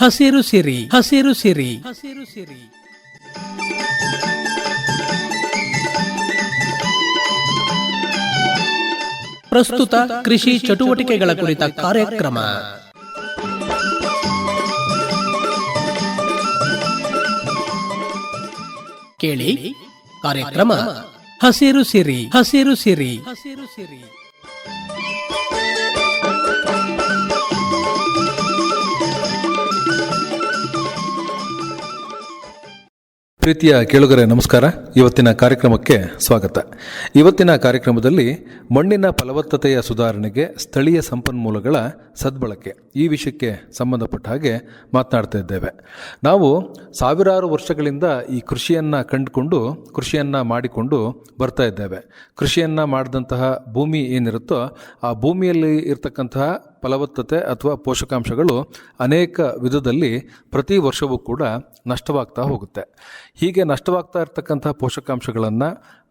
ಹಸಿರು ಸಿರಿ ಹಸಿರು ಸಿರಿ. ಹಸಿರು ಸಿರಿ ಪ್ರಸ್ತುತ ಕೃಷಿ ಚಟುವಟಿಕೆಗಳ ಕುರಿತ ಕಾರ್ಯಕ್ರಮ. ಕೇಳಿ, ಕಾರ್ಯಕ್ರಮ. ಹಸಿರು ಸಿರಿ ಹಸಿರು ಸಿರಿ ಹಸಿರು ಸಿರಿ. ಪ್ರೀತಿಯ ಕೇಳುಗರೆ, ನಮಸ್ಕಾರ. ಇವತ್ತಿನ ಕಾರ್ಯಕ್ರಮಕ್ಕೆ ಸ್ವಾಗತ. ಇವತ್ತಿನ ಕಾರ್ಯಕ್ರಮದಲ್ಲಿ ಮಣ್ಣಿನ ಫಲವತ್ತತೆಯ ಸುಧಾರಣೆಗೆ ಸ್ಥಳೀಯ ಸಂಪನ್ಮೂಲಗಳ ಸದ್ಬಳಕೆ ಈ ವಿಷಯಕ್ಕೆ ಸಂಬಂಧಪಟ್ಟ ಹಾಗೆ ಮಾತನಾಡ್ತಾ ಇದ್ದೇವೆ. ನಾವು ಸಾವಿರಾರು ವರ್ಷಗಳಿಂದ ಈ ಕೃಷಿಯನ್ನು ಕಂಡುಕೊಂಡು, ಕೃಷಿಯನ್ನು ಮಾಡಿಕೊಂಡು ಬರ್ತಾ ಇದ್ದೇವೆ. ಕೃಷಿಯನ್ನು ಮಾಡಿದಂತಹ ಭೂಮಿ ಏನಿರುತ್ತೋ, ಆ ಭೂಮಿಯಲ್ಲಿ ಇರತಕ್ಕಂತಹ ಫಲವತ್ತತೆ ಅಥವಾ ಪೋಷಕಾಂಶಗಳು ಅನೇಕ ವಿಧದಲ್ಲಿ ಪ್ರತಿ ವರ್ಷವೂ ಕೂಡ ನಷ್ಟವಾಗ್ತಾ ಹೋಗುತ್ತೆ. ಹೀಗೆ ನಷ್ಟವಾಗ್ತಾ ಇರ್ತಕ್ಕಂಥ ಪೋಷಕಾಂಶಗಳನ್ನು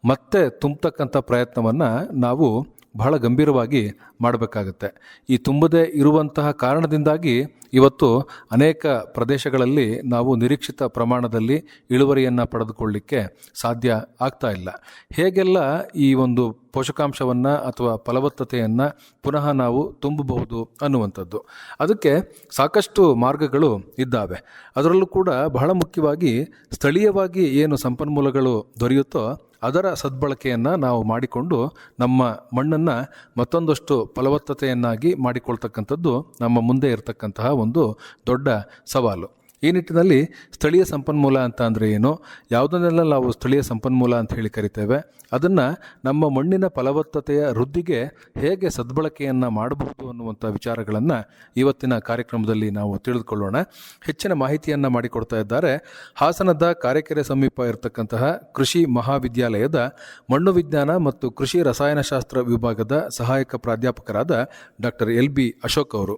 ಮತ್ತೆ ತುಂಬತಕ್ಕಂಥ ಪ್ರಯತ್ನವನ್ನು ನಾವು ಬಹಳ ಗಂಭೀರವಾಗಿ ಮಾಡಬೇಕಾಗುತ್ತೆ. ಈ ತುಂಬದೇ ಇರುವಂತಹ ಕಾರಣದಿಂದಾಗಿ ಇವತ್ತು ಅನೇಕ ಪ್ರದೇಶಗಳಲ್ಲಿ ನಾವು ನಿರೀಕ್ಷಿತ ಪ್ರಮಾಣದಲ್ಲಿ ಇಳುವರಿಯನ್ನು ಪಡೆದುಕೊಳ್ಳಲಿಕ್ಕೆ ಸಾಧ್ಯ ಆಗ್ತಾ ಇಲ್ಲ. ಹೇಗೆಲ್ಲ ಈ ಒಂದು ಪೋಷಕಾಂಶವನ್ನು ಅಥವಾ ಫಲವತ್ತತೆಯನ್ನು ಪುನಃ ನಾವು ತುಂಬಬಹುದು ಅನ್ನುವಂಥದ್ದು. ಅದಕ್ಕೆ ಸಾಕಷ್ಟು ಮಾರ್ಗಗಳು ಇದ್ದಾವೆ. ಅದರಲ್ಲೂ ಕೂಡ ಬಹಳ ಮುಖ್ಯವಾಗಿ ಸ್ಥಳೀಯವಾಗಿ ಏನು ಸಂಪನ್ಮೂಲಗಳು ದೊರೆಯುತ್ತೋ ಅದರ ಸದ್ಬಳಕೆಯನ್ನು ನಾವು ಮಾಡಿಕೊಂಡು ನಮ್ಮ ಮಣ್ಣನ್ನು ಮತ್ತೊಂದಷ್ಟು ಫಲವತ್ತತೆಯನ್ನಾಗಿ ಮಾಡಿಕೊಳ್ತಕ್ಕಂಥದ್ದು ನಮ್ಮ ಮುಂದೆ ಇರತಕ್ಕಂತಹ ಒಂದು ದೊಡ್ಡ ಸವಾಲು. ಈ ನಿಟ್ಟಿನಲ್ಲಿ ಸ್ಥಳೀಯ ಸಂಪನ್ಮೂಲ ಅಂತ ಅಂದರೆ ಏನು? ಯಾವುದನ್ನೆಲ್ಲ ನಾವು ಸ್ಥಳೀಯ ಸಂಪನ್ಮೂಲ ಅಂತ ಹೇಳಿ ಕರಿತೇವೆ? ಅದನ್ನು ನಮ್ಮ ಮಣ್ಣಿನ ಫಲವತ್ತತೆಯ ವೃದ್ಧಿಗೆ ಹೇಗೆ ಸದ್ಬಳಕೆಯನ್ನು ಮಾಡಬಹುದು ಅನ್ನುವಂಥ ವಿಚಾರಗಳನ್ನು ಇವತ್ತಿನ ಕಾರ್ಯಕ್ರಮದಲ್ಲಿ ನಾವು ತಿಳಿದುಕೊಳ್ಳೋಣ. ಹೆಚ್ಚಿನ ಮಾಹಿತಿಯನ್ನು ಮಾಡಿಕೊಡ್ತಾ ಇದ್ದಾರೆ. ಹಾಸನದ ಕಾರೆಕೆರೆ ಸಮೀಪ ಇರತಕ್ಕಂತಹ ಕೃಷಿ ಮಹಾವಿದ್ಯಾಲಯದ ಮಣ್ಣು ವಿಜ್ಞಾನ ಮತ್ತು ಕೃಷಿ ರಸಾಯನಶಾಸ್ತ್ರ ವಿಭಾಗದ ಸಹಾಯಕ ಪ್ರಾಧ್ಯಾಪಕರಾದ ಡಾಕ್ಟರ್ ಎಲ್ ಬಿ ಅಶೋಕ್ ಅವರು.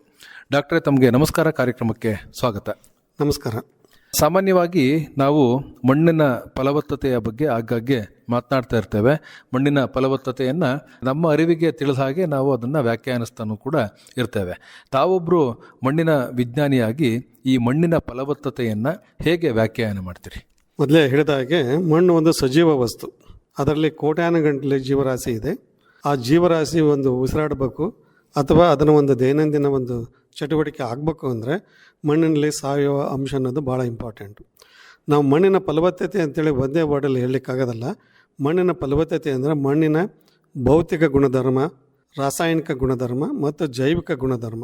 ಡಾಕ್ಟರ್, ತಮಗೆ ನಮಸ್ಕಾರ ಕಾರ್ಯಕ್ರಮಕ್ಕೆ ಸ್ವಾಗತ. ನಮಸ್ಕಾರ. ಸಾಮಾನ್ಯವಾಗಿ ನಾವು ಮಣ್ಣಿನ ಫಲವತ್ತತೆಯ ಬಗ್ಗೆ ಆಗಾಗ್ಗೆ ಮಾತನಾಡ್ತಾ ಇರ್ತೇವೆ. ಮಣ್ಣಿನ ಫಲವತ್ತತೆಯನ್ನು ನಮ್ಮ ಅರಿವಿಗೆ ತಿಳಿದ ಹಾಗೆ ನಾವು ಅದನ್ನು ವ್ಯಾಖ್ಯಾನಿಸ್ತಾನೂ ಕೂಡ ಇರ್ತೇವೆ. ತಾವೊಬ್ಬರು ಮಣ್ಣಿನ ವಿಜ್ಞಾನಿಯಾಗಿ ಈ ಮಣ್ಣಿನ ಫಲವತ್ತತೆಯನ್ನು ಹೇಗೆ ವ್ಯಾಖ್ಯಾನ ಮಾಡ್ತೀರಿ? ಮೊದಲೇ ಹೇಳಿದ ಹಾಗೆ ಮಣ್ಣು ಒಂದು ಸಜೀವ ವಸ್ತು. ಅದರಲ್ಲಿ ಕೋಟ್ಯಾನು ಗಂಟಲೆ ಜೀವರಾಶಿ ಇದೆ. ಆ ಜೀವರಾಶಿ ಒಂದು ಉಸಿರಾಡಬೇಕು ಅಥವಾ ಅದನ್ನು ಒಂದು ದೈನಂದಿನ ಒಂದು ಚಟುವಟಿಕೆ ಆಗಬೇಕು ಅಂದರೆ ಮಣ್ಣಿನಲ್ಲಿ ಸಾವಯವ ಅಂಶ ಅನ್ನೋದು ಭಾಳ ಇಂಪಾರ್ಟೆಂಟು ನಾವು ಮಣ್ಣಿನ ಫಲವತ್ತತೆ ಅಂತೇಳಿ ಒಂದೇ ವಾರ್ಡಲ್ಲಿ ಹೇಳಲಿಕ್ಕಾಗೋದಲ್ಲ. ಮಣ್ಣಿನ ಫಲವತ್ತತೆ ಅಂದರೆ ಮಣ್ಣಿನ ಭೌತಿಕ ಗುಣಧರ್ಮ, ರಾಸಾಯನಿಕ ಗುಣಧರ್ಮ ಮತ್ತು ಜೈವಿಕ ಗುಣಧರ್ಮ.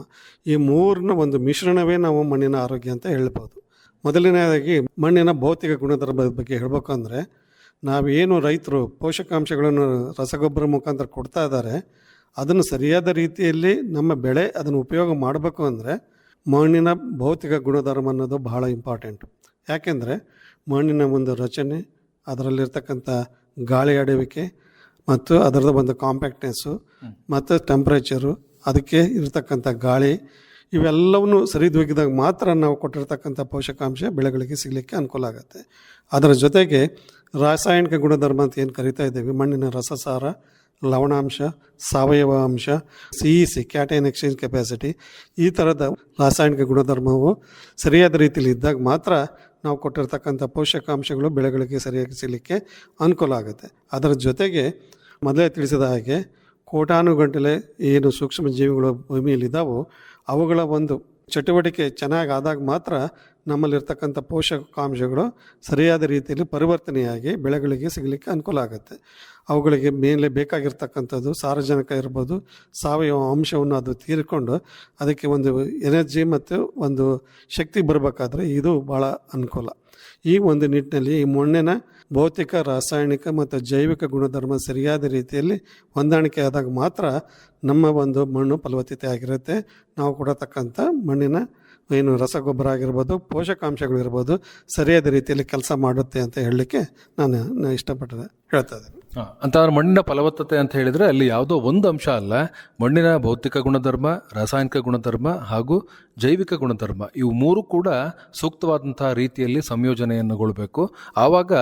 ಈ ಮೂರನ್ನ ಒಂದು ಮಿಶ್ರಣವೇ ನಾವು ಮಣ್ಣಿನ ಆರೋಗ್ಯ ಅಂತ ಹೇಳ್ಬೋದು. ಮೊದಲನೇದಾಗಿ ಮಣ್ಣಿನ ಭೌತಿಕ ಗುಣಧರ್ಮದ ಬಗ್ಗೆ ಹೇಳಬೇಕು ಅಂದರೆ ನಾವೇನು ರೈತರು ಪೋಷಕಾಂಶಗಳನ್ನು ರಸಗೊಬ್ಬರ ಮುಖಾಂತರ ಕೊಡ್ತಾ ಇದ್ದಾರೆ, ಅದನ್ನು ಸರಿಯಾದ ರೀತಿಯಲ್ಲಿ ನಮ್ಮ ಬೆಳೆ ಅದನ್ನು ಉಪಯೋಗ ಮಾಡಬೇಕು ಅಂದರೆ ಮಣ್ಣಿನ ಭೌತಿಕ ಗುಣಧರ್ಮ ಅನ್ನೋದು ಬಹಳ ಇಂಪಾರ್ಟೆಂಟ್ ಯಾಕೆಂದರೆ ಮಣ್ಣಿನ ಒಂದು ರಚನೆ ಅದರಲ್ಲಿರ್ತಕ್ಕಂಥ ಗಾಳಿ ಆಡುವಿಕೆ ಮತ್ತು ಅದರದ ಒಂದು ಕಾಂಪ್ಯಾಕ್ಟ್ನೆಸ್ಸು ಮತ್ತು ಟೆಂಪ್ರೇಚರು ಅದಕ್ಕೆ ಇರತಕ್ಕಂಥ ಗಾಳಿ ಇವೆಲ್ಲವನ್ನು ಸರಿದೂಗಿದಾಗ ಮಾತ್ರ ನಾವು ಕೊಟ್ಟಿರ್ತಕ್ಕಂಥ ಪೋಷಕಾಂಶ ಬೆಳೆಗಳಿಗೆ ಸಿಗಲಿಕ್ಕೆ ಅನುಕೂಲ ಆಗುತ್ತೆ. ಅದರ ಜೊತೆಗೆ ರಾಸಾಯನಿಕ ಗುಣಧರ್ಮ ಅಂತ ಏನು ಕರಿತಾ ಇದ್ದೀವಿ, ಮಣ್ಣಿನ ರಸಸಾರ, ಲವಣಾಂಶ, ಸಾವಯವ ಅಂಶ C E C cation exchange capacity ಈ ಥರದ ರಾಸಾಯನಿಕ ಗುಣಧರ್ಮವು ಸರಿಯಾದ ರೀತಿಯಲ್ಲಿ ಇದ್ದಾಗ ಮಾತ್ರ ನಾವು ಕೊಟ್ಟಿರ್ತಕ್ಕಂಥ ಪೋಷಕಾಂಶಗಳು ಬೆಳೆಗಳಿಗೆ ಸರಿಯಾಗಿ ಸಿಗಲಿಕ್ಕೆ ಅನುಕೂಲ ಆಗುತ್ತೆ. ಅದರ ಜೊತೆಗೆ ಮೊದಲೇ ತಿಳಿಸಿದ ಹಾಗೆ ಕೋಟಾನುಗಂಟಲೆ ಏನು ಸೂಕ್ಷ್ಮ ಜೀವಿಗಳು ಭೂಮಿಯಲ್ಲಿದ್ದಾವೋ ಅವುಗಳ ಒಂದು ಚಟುವಟಿಕೆ ಚೆನ್ನಾಗಿ ಆದಾಗ ಮಾತ್ರ ನಮ್ಮಲ್ಲಿರ್ತಕ್ಕಂಥ ಪೋಷಕಾಂಶಗಳು ಸರಿಯಾದ ರೀತಿಯಲ್ಲಿ ಪರಿವರ್ತನೆಯಾಗಿ ಬೆಳೆಗಳಿಗೆ ಸಿಗಲಿಕ್ಕೆ ಅನುಕೂಲ ಆಗುತ್ತೆ. ಅವುಗಳಿಗೆ ಮೇಲೆ ಬೇಕಾಗಿರ್ತಕ್ಕಂಥದ್ದು ಸಾರಜನಕ ಇರ್ಬೋದು, ಸಾವಯವ ಅಂಶವನ್ನು ಅದು ತೀರಿಕೊಂಡು ಅದಕ್ಕೆ ಒಂದು ಎನರ್ಜಿ ಮತ್ತು ಒಂದು ಶಕ್ತಿ ಬರಬೇಕಾದ್ರೆ ಇದು ಭಾಳ ಅನುಕೂಲ. ಈ ಒಂದು ನಿಟ್ಟಿನಲ್ಲಿ ಈ ಮಣ್ಣಿನ ಭೌತಿಕ, ರಾಸಾಯನಿಕ ಮತ್ತು ಜೈವಿಕ ಗುಣಧರ್ಮ ಸರಿಯಾದ ರೀತಿಯಲ್ಲಿ ಹೊಂದಾಣಿಕೆ ಆದಾಗ ಮಾತ್ರ ನಮ್ಮ ಒಂದು ಮಣ್ಣು ಫಲವತ್ತತೆ ಆಗಿರುತ್ತೆ. ನಾವು ಕೊಡತಕ್ಕಂಥ ಮಣ್ಣಿನ ಏನು ರಸಗೊಬ್ಬರ ಆಗಿರ್ಬೋದು, ಪೋಷಕಾಂಶಗಳಿರ್ಬೋದು ಸರಿಯಾದ ರೀತಿಯಲ್ಲಿ ಕೆಲಸ ಮಾಡುತ್ತೆ ಅಂತ ಹೇಳಲಿಕ್ಕೆ ನಾನು ಇಷ್ಟಪಟ್ಟರೆ ಹೇಳ್ತಾ ಇದ್ದೀನಿ. ಅಂತಂದ್ರೆ ಮಣ್ಣಿನ ಫಲವತ್ತತೆ ಅಂತ ಹೇಳಿದರೆ ಅಲ್ಲಿ ಯಾವುದೋ ಒಂದು ಅಂಶ ಅಲ್ಲ. ಮಣ್ಣಿನ ಭೌತಿಕ ಗುಣಧರ್ಮ, ರಾಸಾಯನಿಕ ಗುಣಧರ್ಮ ಹಾಗೂ ಜೈವಿಕ ಗುಣಧರ್ಮ. ಇವು ಮೂರು ಕೂಡ ಸೂಕ್ತವಾದಂತಹ ರೀತಿಯಲ್ಲಿ ಸಂಯೋಜನೆಯನ್ನುಗೊಳ್ಬೇಕು. ಆವಾಗ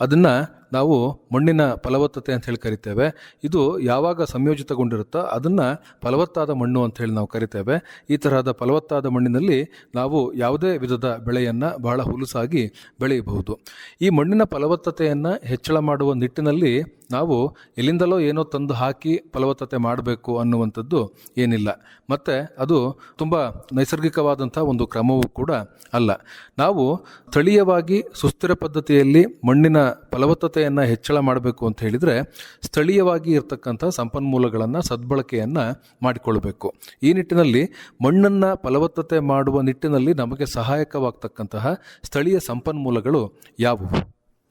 ಅದನ್ನು ನಾವು ಮಣ್ಣಿನ ಫಲವತ್ತತೆ ಅಂತ ಹೇಳಿ ಕರಿತೇವೆ. ಇದು ಯಾವಾಗ ಸಂಯೋಜಿತಗೊಂಡಿರುತ್ತೋ ಅದನ್ನು ಫಲವತ್ತಾದ ಮಣ್ಣು ಅಂತ ಹೇಳಿ ನಾವು ಕರಿತೇವೆ. ಈ ತರಹದ ಫಲವತ್ತಾದ ಮಣ್ಣಿನಲ್ಲಿ ನಾವು ಯಾವುದೇ ವಿಧದ ಬೆಳೆಯನ್ನು ಬಹಳ ಹುಲುಸಾಗಿ ಬೆಳೆಯಬಹುದು. ಈ ಮಣ್ಣಿನ ಫಲವತ್ತತೆಯನ್ನು ಹೆಚ್ಚಳ ಮಾಡುವ ನಿಟ್ಟಿನಲ್ಲಿ ನಾವು ಎಲ್ಲಿಂದಲೋ ಏನೋ ತಂದು ಹಾಕಿ ಫಲವತ್ತತೆ ಮಾಡಬೇಕು ಅನ್ನುವಂಥದ್ದು ಏನಿಲ್ಲ. ಮತ್ತು ಅದು ತುಂಬ ನೈಸರ್ಗಿಕವಾದಂಥ ಒಂದು ಕ್ರಮವೂ ಕೂಡ ಅಲ್ಲ. ನಾವು ಸ್ಥಳೀಯವಾಗಿ ಸುಸ್ಥಿರ ಪದ್ಧತಿಯಲ್ಲಿ ಮಣ್ಣಿನ ಫಲವತ್ತತೆಯನ್ನು ಹೆಚ್ಚಳ ಮಾಡಬೇಕು ಅಂತ ಹೇಳಿದರೆ ಸ್ಥಳೀಯವಾಗಿ ಇರತಕ್ಕಂಥ ಸಂಪನ್ಮೂಲಗಳನ್ನು, ಸದ್ಬಳಕೆಯನ್ನು ಮಾಡಿಕೊಳ್ಬೇಕು ಈ ನಿಟ್ಟಿನಲ್ಲಿ ಮಣ್ಣನ್ನು ಫಲವತ್ತತೆ ಮಾಡುವ ನಿಟ್ಟಿನಲ್ಲಿ ನಮಗೆ ಸಹಾಯಕವಾಗ್ತಕ್ಕಂತಹ ಸ್ಥಳೀಯ ಸಂಪನ್ಮೂಲಗಳು ಯಾವುವು?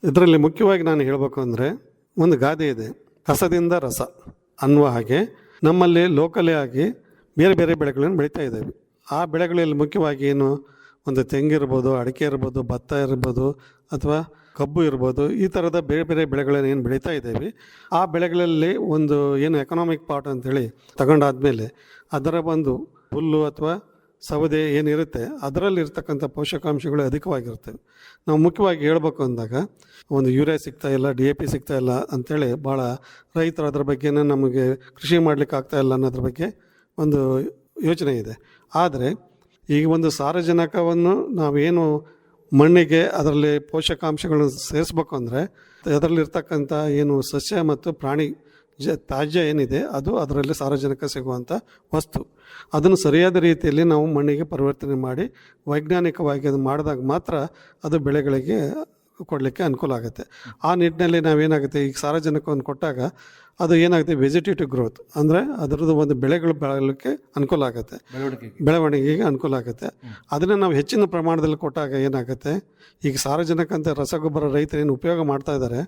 ಇದರಲ್ಲಿ ಮುಖ್ಯವಾಗಿ ನಾನು ಹೇಳಬೇಕು ಅಂದರೆ ಒಂದು ಗಾದೆ ಇದೆ. ರಸದಿಂದ ರಸ ಅನ್ನುವ ಹಾಗೆ ನಮ್ಮಲ್ಲಿ ಲೋಕಲೇ ಆಗಿ ಬೇರೆ ಬೇರೆ ಬೆಳೆಗಳನ್ನು ಬೆಳೀತಾ ಇದ್ದೇವೆ. ಆ ಬೆಳೆಗಳಲ್ಲಿ ಮುಖ್ಯವಾಗಿ ಏನು? ಒಂದು ತೆಂಗಿರ್ಬೋದು ಅಡಿಕೆ ಇರ್ಬೋದು, ಭತ್ತ ಇರ್ಬೋದು ಅಥವಾ ಕಬ್ಬು ಇರ್ಬೋದು, ಈ ಥರದ ಬೇರೆ ಬೇರೆ ಬೆಳೆಗಳನ್ನು ಏನು ಬೆಳೀತಾ ಇದ್ದೇವೆ. ಆ ಬೆಳೆಗಳಲ್ಲಿ ಒಂದು ಏನು ಎಕನಾಮಿಕ್ ಪಾರ್ಟ್ ಅಂತೇಳಿ ತಗೊಂಡಾದ್ಮೇಲೆ ಅದರ ಒಂದು ಹುಲ್ಲು ಅಥವಾ ಸವದೆ ಏನಿರುತ್ತೆ, ಅದರಲ್ಲಿರ್ತಕ್ಕಂಥ ಪೋಷಕಾಂಶಗಳು ಅಧಿಕವಾಗಿರ್ತವೆ ನಾವು ಮುಖ್ಯವಾಗಿ ಹೇಳಬೇಕು ಅಂದಾಗ, ಒಂದು ಯೂರಿಯಾ ಸಿಗ್ತಾ ಇಲ್ಲ, ಡಿ ಎ ಪಿ ಸಿಗ್ತಾ ಇಲ್ಲ ಅಂಥೇಳಿ ಭಾಳ ರೈತರು ಅದ್ರ ಬಗ್ಗೆನೇ ನಮಗೆ ಕೃಷಿ ಮಾಡಲಿಕ್ಕೆ ಆಗ್ತಾ ಇಲ್ಲ ಅನ್ನೋದ್ರ ಬಗ್ಗೆ ಒಂದು ಯೋಚನೆ ಇದೆ. ಆದರೆ, ಈಗ ಒಂದು ಸಾರಜನಕವನ್ನು ನಾವೇನು ಮಣ್ಣಿಗೆ ಅದರಲ್ಲಿ ಪೋಷಕಾಂಶಗಳನ್ನು ಸೇರಿಸ್ಬೇಕು ಅಂದರೆ, ಅದರಲ್ಲಿರ್ತಕ್ಕಂಥ ಏನು ಸಸ್ಯ ಮತ್ತು ಪ್ರಾಣಿ ಜ ತ್ಯಾಜ್ಯ ಏನಿದೆ ಅದು ಅದರಲ್ಲಿ ಸಾರ್ವಜನಿಕ ಸಿಗುವಂಥ ವಸ್ತು. ಅದನ್ನು ಸರಿಯಾದ ರೀತಿಯಲ್ಲಿ ನಾವು ಮಣ್ಣಿಗೆ ಪರಿವರ್ತನೆ ಮಾಡಿ ವೈಜ್ಞಾನಿಕವಾಗಿ ಅದು ಮಾಡಿದಾಗ ಮಾತ್ರ ಅದು ಬೆಳೆಗಳಿಗೆ ಕೊಡಲಿಕ್ಕೆ ಅನುಕೂಲ ಆಗುತ್ತೆ. ಆ ನಿಟ್ಟಿನಲ್ಲಿ ನಾವೇನಾಗುತ್ತೆ ಈಗ ಸಾರಜನಕವನ್ನು ಕೊಟ್ಟಾಗ ಅದು ಏನಾಗುತ್ತೆ ವೆಜಿಟೇಟಿವ್ ಗ್ರೋತ್ ಅಂದರೆ ಅದರದ್ದು ಒಂದು ಬೆಳೆಗಳು ಬೆಳಲಿಕ್ಕೆ ಅನುಕೂಲ ಆಗುತ್ತೆ. ಬೆಳವಣಿಗೆಗೆ ಅನುಕೂಲ ಆಗುತ್ತೆ. ಅದನ್ನು ನಾವು ಹೆಚ್ಚಿನ ಪ್ರಮಾಣದಲ್ಲಿ ಕೊಟ್ಟಾಗ ಏನಾಗುತ್ತೆ ಈಗ ಸಾರಜನಕ ಅಂತ ರಸಗೊಬ್ಬರ ರೈತರೇನು ಉಪಯೋಗ ಮಾಡ್ತಾ ಇದ್ದಾರೆ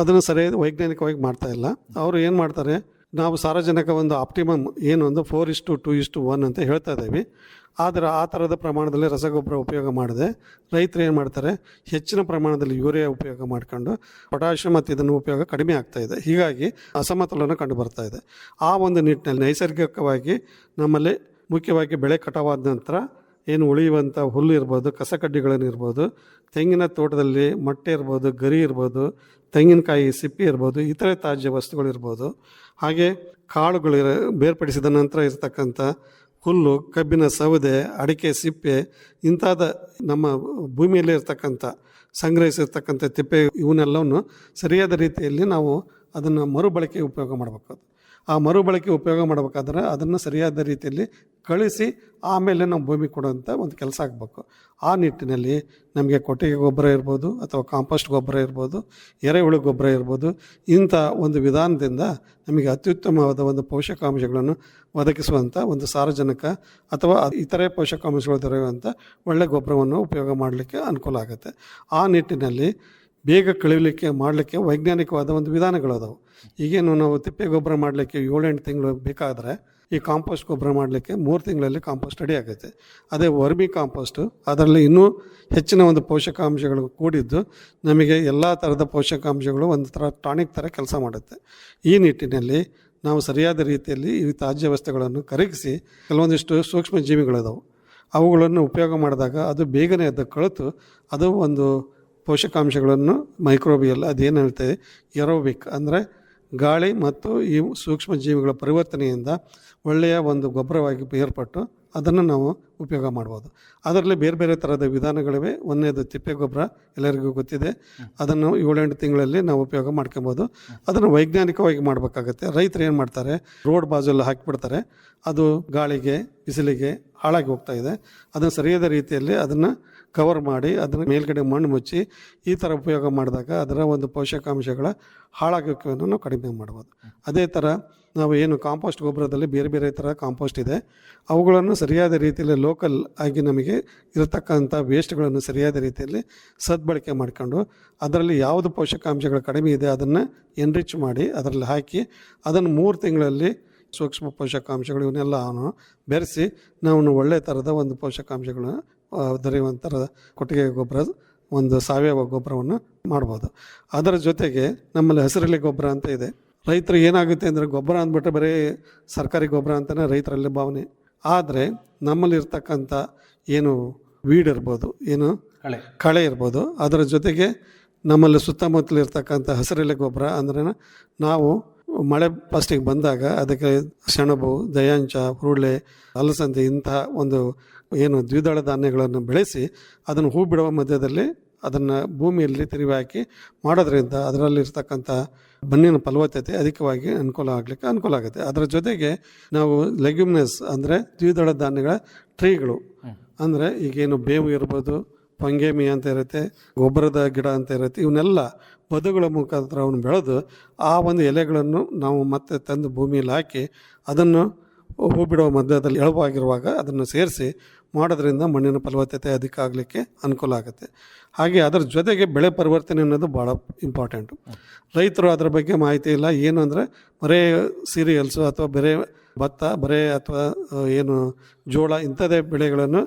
ಅದನ್ನು ಸರಿಯಾದ ವೈಜ್ಞಾನಿಕವಾಗಿ ಮಾಡ್ತಾ ಇಲ್ಲ. ಅವರು ಏನು ಮಾಡ್ತಾರೆ, ನಾವು ಸಾರ್ವಜನಿಕ ಒಂದು ಆಪ್ಟಿಮಮ್ ಏನು ಒಂದು ಫೋರ್ ಇಷ್ಟು ಟು ಇಸ್ಟು ಒನ್ ಅಂತ ಹೇಳ್ತಾ ಇದ್ದೀವಿ. ಆದರೆ ಆ ಥರದ ಪ್ರಮಾಣದಲ್ಲಿ ರಸಗೊಬ್ಬರ ಉಪಯೋಗ ಮಾಡದೆ ರೈತರು ಏನು ಮಾಡ್ತಾರೆ, ಹೆಚ್ಚಿನ ಪ್ರಮಾಣದಲ್ಲಿ ಯೂರಿಯಾ ಉಪಯೋಗ ಮಾಡ್ಕೊಂಡು ಪೊಟ್ಯಾಷಿಯಂ ಮತ್ತು ಇದನ್ನು ಉಪಯೋಗ ಕಡಿಮೆ ಆಗ್ತಾ ಇದೆ. ಹೀಗಾಗಿ ಅಸಮತೋಲನ ಕಂಡು ಬರ್ತಾ ಇದೆ. ಆ ಒಂದು ನಿಟ್ಟಿನಲ್ಲಿ ನೈಸರ್ಗಿಕವಾಗಿ ನಮ್ಮಲ್ಲಿ ಮುಖ್ಯವಾಗಿ ಬೆಳೆ ಕಟಾವಾದ ನಂತರ ಏನು ಉಳಿಯುವಂಥ ಹುಲ್ಲು ಇರ್ಬೋದು, ಕಸಕಡ್ಡಿಗಳನ್ನು ಇರ್ಬೋದು, ತೆಂಗಿನ ತೋಟದಲ್ಲಿ ಮೊಟ್ಟೆ ಇರ್ಬೋದು, ಗರಿ ಇರ್ಬೋದು ತೆಂಗಿನಕಾಯಿ ಸಿಪ್ಪೆ ಇರ್ಬೋದು, ಇತರೆ ತಾಜ್ಯ ವಸ್ತುಗಳು ಇರ್ಬೋದು, ಹಾಗೆ ಕಾಳುಗಳು ಬೇರ್ಪಡಿಸಿದ ನಂತರ ಇರತಕ್ಕಂಥ ಹುಲ್ಲು, ಕಬ್ಬಿನ ಸೌದೆ, ಅಡಿಕೆ ಸಿಪ್ಪೆ, ಇಂಥದ ನಮ್ಮ ಭೂಮಿಯಲ್ಲಿ ಇರತಕ್ಕಂಥ, ಸಂಗ್ರಹಿಸಿರ್ತಕ್ಕಂಥ ತಿಪ್ಪೆ ಇವನ್ನೆಲ್ಲವನ್ನು ಸರಿಯಾದ ರೀತಿಯಲ್ಲಿ ನಾವು ಅದನ್ನು ಮರುಬಳಕೆ ಉಪಯೋಗ ಮಾಡಬೇಕು. ಆ ಮರುಬಳಕೆ ಉಪಯೋಗ ಮಾಡಬೇಕಾದ್ರೆ ಅದನ್ನು ಸರಿಯಾದ ರೀತಿಯಲ್ಲಿ ಕಳಿಸಿ ಆಮೇಲೆ ನಾವು ಭೂಮಿ ಕೊಡುವಂಥ ಒಂದು ಕೆಲಸ ಆಗಬೇಕು. ಆ ನಿಟ್ಟಿನಲ್ಲಿ ನಮಗೆ ಕೊಟ್ಟಿಗೆ ಗೊಬ್ಬರ ಇರ್ಬೋದು ಅಥವಾ ಕಾಂಪೋಸ್ಟ್ ಗೊಬ್ಬರ ಇರ್ಬೋದು, ಎರೆಹುಳು ಗೊಬ್ಬರ ಇರ್ಬೋದು, ಇಂಥ ಒಂದು ವಿಧಾನದಿಂದ ನಮಗೆ ಅತ್ಯುತ್ತಮವಾದ ಒಂದು ಪೋಷಕಾಂಶಗಳನ್ನು ಒದಗಿಸುವಂಥ ಒಂದು ಸಾರ್ವಜನಿಕ ಅಥವಾ ಇತರೆ ಪೋಷಕಾಂಶಗಳು ದೊರೆಯುವಂಥ ಒಳ್ಳೆಯ ಗೊಬ್ಬರವನ್ನು ಉಪಯೋಗ ಮಾಡಲಿಕ್ಕೆ ಅನುಕೂಲ ಆಗುತ್ತೆ. ಆ ನಿಟ್ಟಿನಲ್ಲಿ ಬೇಗ ಕಳಿಲಿಕ್ಕೆ ಮಾಡಲಿಕ್ಕೆ ವೈಜ್ಞಾನಿಕವಾದ ಒಂದು ವಿಧಾನಗಳು ಅದಾವೆ. ಈಗೇನು ನಾವು ತಿಪ್ಪೆ ಗೊಬ್ಬರ ಮಾಡಲಿಕ್ಕೆ ಏಳೆಂಟು ತಿಂಗಳು ಬೇಕಾದರೆ, ಈ ಕಾಂಪೋಸ್ಟ್ ಗೊಬ್ಬರ ಮಾಡಲಿಕ್ಕೆ ಮೂರು ತಿಂಗಳಲ್ಲಿ ಕಾಂಪೋಸ್ಟ್ ರೆಡಿ ಆಗುತ್ತೆ ಅದೇ ವರ್ಮಿ ಕಾಂಪೋಸ್ಟು, ಅದರಲ್ಲಿ ಇನ್ನೂ ಹೆಚ್ಚಿನ ಒಂದು ಪೋಷಕಾಂಶಗಳು ಕೂಡಿದ್ದು, ನಮಗೆ ಎಲ್ಲ ಥರದ ಪೋಷಕಾಂಶಗಳು ಒಂದು ಥರ ಟಾನಿಕ್ ಥರ ಕೆಲಸ ಮಾಡುತ್ತೆ. ಈ ನಿಟ್ಟಿನಲ್ಲಿ ನಾವು ಸರಿಯಾದ ರೀತಿಯಲ್ಲಿ ಈ ತ್ಯಾಜ್ಯ ವಸ್ತುಗಳನ್ನು ಕರಗಿಸಿ ಕೆಲವೊಂದಿಷ್ಟು ಸೂಕ್ಷ್ಮ ಜೀವಿಗಳಿದಾವೆ ಅವುಗಳನ್ನು ಉಪಯೋಗ ಮಾಡಿದಾಗ ಅದು ಬೇಗನೆ ಅದು ಕಳೆತು ಅದು ಒಂದು ಪೋಷಕಾಂಶಗಳನ್ನು ಮೈಕ್ರೋಬಿಯಲ್ ಅದೇನು ಹೇಳ್ತೇವೆ ಎರೋಬಿಕ್ ಅಂದರೆ ಗಾಳಿ ಮತ್ತು ಈ ಸೂಕ್ಷ್ಮ ಜೀವಿಗಳ ಪರಿವರ್ತನೆಯಿಂದ ಒಳ್ಳೆಯ ಒಂದು ಗೊಬ್ಬರವಾಗಿ ಬೇರ್ಪಟ್ಟು ಅದನ್ನು ನಾವು ಉಪಯೋಗ ಮಾಡ್ಬೋದು. ಅದರಲ್ಲಿ ಬೇರೆ ಬೇರೆ ಥರದ ವಿಧಾನಗಳಿವೆ. ಒಂದನೇದು ತಿಪ್ಪೆ ಗೊಬ್ಬರ ಎಲ್ಲರಿಗೂ ಗೊತ್ತಿದೆ. ಅದನ್ನು ಏಳೆಂಟು ತಿಂಗಳಲ್ಲಿ ನಾವು ಉಪಯೋಗ ಮಾಡ್ಕೊಬೋದು. ಅದನ್ನು ವೈಜ್ಞಾನಿಕವಾಗಿ ಮಾಡಬೇಕಾಗತ್ತೆ. ರೈತರು ಏನು ಮಾಡ್ತಾರೆ? ರೋಡ್ ಬಾಜುಲ್ಲಿ ಹಾಕಿಬಿಡ್ತಾರೆ. ಅದು ಗಾಳಿಗೆ, ಬಿಸಿಲಿಗೆ ಹಾಳಾಗಿ ಹೋಗ್ತಾ ಇದೆ. ಅದನ್ನು ಸರಿಯಾದ ರೀತಿಯಲ್ಲಿ ಅದನ್ನು ಕವರ್ ಮಾಡಿ ಅದರ ಮೇಲ್ಗಡೆ ಮಣ್ಣು ಮುಚ್ಚಿ ಈ ಥರ ಉಪಯೋಗ ಮಾಡಿದಾಗ ಅದರ ಒಂದು ಪೋಷಕಾಂಶಗಳ ಹಾಳಾಗೋಕೆಯನ್ನು ನಾವು ಕಡಿಮೆ ಮಾಡ್ಬೋದು. ಅದೇ ಥರ ನಾವು ಏನು ಕಾಂಪೋಸ್ಟ್ ಗೊಬ್ಬರದಲ್ಲಿ ಬೇರೆ ಬೇರೆ ಥರ ಕಾಂಪೋಸ್ಟ್ ಇದೆ. ಅವುಗಳನ್ನು ಸರಿಯಾದ ರೀತಿಯಲ್ಲಿ ಲೋಕಲ್ ಆಗಿ ನಮಗೆ ಇರತಕ್ಕಂಥ ವೇಸ್ಟ್ಗಳನ್ನು ಸರಿಯಾದ ರೀತಿಯಲ್ಲಿ ಸದ್ಬಳಕೆ ಮಾಡಿಕೊಂಡು ಅದರಲ್ಲಿ ಯಾವುದು ಪೋಷಕಾಂಶಗಳು ಕಡಿಮೆ ಇದೆ ಅದನ್ನು ಎನ್ರಿಚ್ ಮಾಡಿ ಅದರಲ್ಲಿ ಹಾಕಿ ಅದನ್ನು ಮೂರು ತಿಂಗಳಲ್ಲಿ ಸೂಕ್ಷ್ಮ ಪೋಷಕಾಂಶಗಳು ಇವನ್ನೆಲ್ಲ ಬೆರೆಸಿ ನಾವು ಒಳ್ಳೆಯ ಥರದ ಒಂದು ಪೋಷಕಾಂಶಗಳನ್ನ ಆ, ದೊರೆಯುವಂಥ ಕೊಟ್ಟಿಗೆ ಗೊಬ್ಬರ ಒಂದು ಸಾವಯವ ಗೊಬ್ಬರವನ್ನು ಮಾಡ್ಬೋದು. ಅದರ ಜೊತೆಗೆ ನಮ್ಮಲ್ಲಿ ಹಸಿರೆಲೆ ಗೊಬ್ಬರ ಅಂತ ಇದೆ. ರೈತರು ಏನಾಗುತ್ತೆ ಅಂದರೆ ಗೊಬ್ಬರ ಅಂದ್ಬಿಟ್ರೆ ಬರೀ ಸರ್ಕಾರಿ ಗೊಬ್ಬರ ಅಂತಲೇ ರೈತರಲ್ಲಿ ಭಾವನೆ. ಆದರೆ ನಮ್ಮಲ್ಲಿ ಇರ್ತಕ್ಕಂಥ ಏನು ವೀಡ್ ಇರ್ಬೋದು ಏನು ಕಳೆ. ಕಳೆ ಇರ್ಬೋದು ಅದರ ಜೊತೆಗೆ ನಮ್ಮಲ್ಲಿ ಸುತ್ತಮುತ್ತಲಿರ್ತಕ್ಕಂಥ ಹಸಿರೆಲೆ ಗೊಬ್ಬರ ಅಂದ್ರೆ ನಾವು ಮಳೆ ಫಸ್ಟಿಗೆ ಬಂದಾಗ ಅದಕ್ಕೆ ಸೆಣಬು ದಯಾಂಚ ಹುರುಳೆ, ಅಲಸಂದೆ ಇಂತಹ ಒಂದು ಏನು ದ್ವಿದಳ ಧಾನ್ಯಗಳನ್ನು ಬೆಳೆಸಿ ಅದನ್ನು ಹೂ ಬಿಡುವ ಮಧ್ಯದಲ್ಲಿ ಅದನ್ನು ಭೂಮಿಯಲ್ಲಿ ತಿರುವಿ ಹಾಕಿ ಮಾಡೋದ್ರಿಂದ ಅದರಲ್ಲಿರ್ತಕ್ಕಂಥ ಮಣ್ಣಿನ ಫಲವತ್ತತೆ ಅಧಿಕವಾಗಿ ಅನುಕೂಲ ಆಗಲಿಕ್ಕೆ ಅನುಕೂಲ ಆಗುತ್ತೆ. ಅದರ ಜೊತೆಗೆ ನಾವು ಲೆಗ್ಯುಮ್ನೆಸ್ ಅಂದರೆ ದ್ವಿದಳ ಧಾನ್ಯಗಳ ಟ್ರೀಗಳು. ಅಂದರೆ ಈಗೇನು ಬೇವು ಇರ್ಬೋದು, ಪಂಗೇಮಿ ಅಂತ ಇರುತ್ತೆ, ಗೊಬ್ಬರದ ಗಿಡ ಅಂತ ಇರುತ್ತೆ, ಇವನ್ನೆಲ್ಲ ಬದುಗಳ ಮುಖಾಂತರ ಅವನು ಬೆಳೆದು ಆ ಒಂದು ಎಲೆಗಳನ್ನು ನಾವು ಮತ್ತೆ ತಂದು ಭೂಮಿಯಲ್ಲಿ ಹಾಕಿ ಅದನ್ನು ಹೂ ಬಿಡುವ ಮಧ್ಯದಲ್ಲಿ ಎಳವಾಗಿರುವಾಗ ಅದನ್ನು ಸೇರಿಸಿ ಮಾಡೋದ್ರಿಂದ ಮಣ್ಣಿನ ಫಲವತ್ತತೆ ಅಧಿಕ ಆಗಲಿಕ್ಕೆ ಅನುಕೂಲ ಆಗುತ್ತೆ. ಹಾಗೆ ಅದರ ಜೊತೆಗೆ ಬೆಳೆ ಪರಿವರ್ತನೆ ಅನ್ನೋದು ಭಾಳ ಇಂಪಾರ್ಟೆಂಟು ರೈತರು ಅದರ ಬಗ್ಗೆ ಮಾಹಿತಿ ಇಲ್ಲ. ಏನು ಅಂದರೆ ಬರೇ ಸೀರಿಯಲ್ಸು ಅಥವಾ ಬರೇ ಭತ್ತ, ಬರೇ ಅಥವಾ ಏನು ಜೋಳ ಇಂಥದೇ ಬೆಳೆಗಳನ್ನು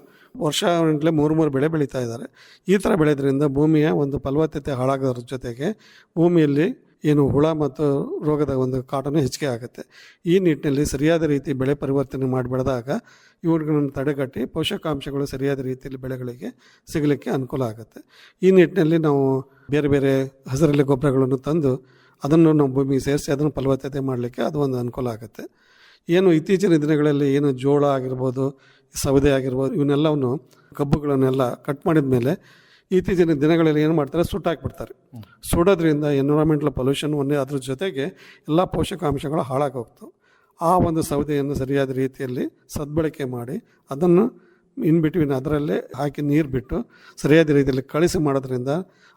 ವರ್ಷಗಟ್ಟಲೆ ಮೂರು ಮೂರು ಬೆಳೆ ಬೆಳೀತಾ ಇದ್ದಾರೆ. ಈ ಥರ ಬೆಳೆದ್ರಿಂದ ಭೂಮಿಯ ಒಂದು ಫಲವತ್ತತೆ ಹಾಳಾಗೋದ್ರ ಜೊತೆಗೆ ಭೂಮಿಯಲ್ಲಿ ಏನು ಹುಳ ಮತ್ತು ರೋಗದ ಒಂದು ಕಾಟನೂ ಹೆಚ್ಚಿಗೆ ಆಗುತ್ತೆ. ಈ ನಿಟ್ಟಿನಲ್ಲಿ ಸರಿಯಾದ ರೀತಿ ಬೆಳೆ ಪರಿವರ್ತನೆ ಮಾಡಿ ಬೆಳೆದಾಗ ಇವುಗಳನ್ನು ತಡೆಗಟ್ಟಿ ಪೋಷಕಾಂಶಗಳು ಸರಿಯಾದ ರೀತಿಯಲ್ಲಿ ಬೆಳೆಗಳಿಗೆ ಸಿಗಲಿಕ್ಕೆ ಅನುಕೂಲ ಆಗುತ್ತೆ. ಈ ನಿಟ್ಟಿನಲ್ಲಿ ನಾವು ಬೇರೆ ಬೇರೆ ಹಸಿರಲ್ಲಿ ಗೊಬ್ಬರಗಳನ್ನು ತಂದು ಅದನ್ನು ನಾವು ಭೂಮಿಗೆ ಸೇರಿಸಿ ಅದನ್ನು ಫಲವತ್ತತೆ ಮಾಡಲಿಕ್ಕೆ ಅದು ಒಂದು ಅನುಕೂಲ ಆಗುತ್ತೆ. ಏನು ಇತ್ತೀಚಿನ ದಿನಗಳಲ್ಲಿ ಏನು ಜೋಳ ಆಗಿರ್ಬೋದು ಸೌದೆ ಆಗಿರ್ಬೋದು, ಇವನ್ನೆಲ್ಲವನ್ನು ಕಬ್ಬುಗಳನ್ನೆಲ್ಲ ಕಟ್ ಮಾಡಿದ ಮೇಲೆ ಇತ್ತೀಚಿನ ದಿನಗಳಲ್ಲಿ ಏನು ಮಾಡ್ತಾರೆ? ಸುಟ್ಟಾಕ್ಬಿಡ್ತಾರೆ. ಸುಡೋದ್ರಿಂದ ಎನ್ವಿರಾನ್ಮೆಂಟಲ್ ಪೊಲ್ಯೂಷನ್ ಒಂದೇ ಅದ್ರ ಜೊತೆಗೆ ಎಲ್ಲ ಪೋಷಕಾಂಶಗಳು ಹಾಳಾಗೋಗ್ತು ಆ ಒಂದು ಸೌದೆಯನ್ನು ಸರಿಯಾದ ರೀತಿಯಲ್ಲಿ ಸದ್ಬಳಕೆ ಮಾಡಿ ಅದನ್ನು ಇನ್ ಬಿಟ್ವೀನ್ ಅದರಲ್ಲೇ ಹಾಕಿ ನೀರು ಬಿಟ್ಟು ಸರಿಯಾದ ರೀತಿಯಲ್ಲಿ ಕಳಿಸಿ ಮಾಡೋದ್ರಿಂದ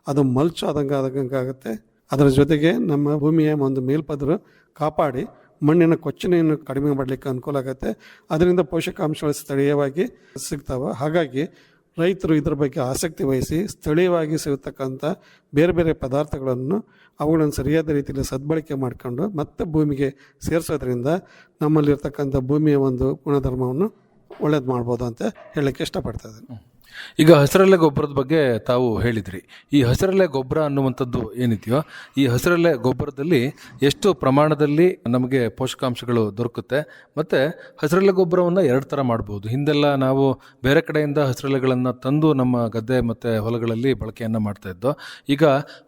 ಅದು ಮಲ್ಚ್ ಆದಂಗೆ ಆದಂಗೆ ಆಗುತ್ತೆ ಅದರ ಜೊತೆಗೆ ನಮ್ಮ ಭೂಮಿಯ ಒಂದು ಮೇಲ್ಪದರು ಕಾಪಾಡಿ ಮಣ್ಣಿನ ಕೊಚ್ಚನೆಯನ್ನು ಕಡಿಮೆ ಮಾಡಲಿಕ್ಕೆ ಅನುಕೂಲ ಆಗುತ್ತೆ. ಅದರಿಂದ ಪೋಷಕಾಂಶಗಳು ಸ್ಥಳೀಯವಾಗಿ ಸಿಗ್ತಾವೆ. ಹಾಗಾಗಿ ರೈತರು ಇದರ ಬಗ್ಗೆ ಆಸಕ್ತಿ ವಹಿಸಿ ಸ್ಥಳೀಯವಾಗಿ ಸಿಗತಕ್ಕಂಥ ಬೇರೆ ಬೇರೆ ಪದಾರ್ಥಗಳನ್ನು ಅವುಗಳನ್ನು ಸರಿಯಾದ ರೀತಿಯಲ್ಲಿ ಸದ್ಬಳಕೆ ಮಾಡಿಕೊಂಡು ಮತ್ತೆ ಭೂಮಿಗೆ ಸೇರಿಸೋದ್ರಿಂದ ನಮ್ಮಲ್ಲಿರ್ತಕ್ಕಂಥ ಭೂಮಿಯ ಒಂದು ಗುಣಧರ್ಮವನ್ನು ಒಳ್ಳೇದು ಮಾಡ್ಬೋದು ಅಂತ ಹೇಳಕ್ಕೆ ಇಷ್ಟಪಡ್ತಾ ಇದ್ದೀನಿ. ಈಗ ಹಸಿರೆಲೆ ಗೊಬ್ಬರದ ಬಗ್ಗೆ ತಾವು ಹೇಳಿದ್ರಿ. ಈ ಹಸಿರೆಲೆ ಗೊಬ್ಬರ ಅನ್ನುವಂಥದ್ದು ಏನಿದೆಯೋ, ಈ ಹಸಿರೆಲೆ ಗೊಬ್ಬರದಲ್ಲಿ ಎಷ್ಟು ಪ್ರಮಾಣದಲ್ಲಿ ನಮಗೆ ಪೋಷಕಾಂಶಗಳು ದೊರಕುತ್ತೆ, ಮತ್ತು ಹಸಿರೆಲೆ ಗೊಬ್ಬರವನ್ನು ಎರಡು ಥರ ಮಾಡ್ಬೋದು. ಹಿಂದೆಲ್ಲ ನಾವು ಬೇರೆ ಕಡೆಯಿಂದ ಹಸಿರೆಲೆಗಳನ್ನು ತಂದು ನಮ್ಮ ಗದ್ದೆ ಮತ್ತು ಹೊಲಗಳಲ್ಲಿ ಬಳಕೆಯನ್ನು ಮಾಡ್ತಾ ಇದ್ದೋ, ಈಗ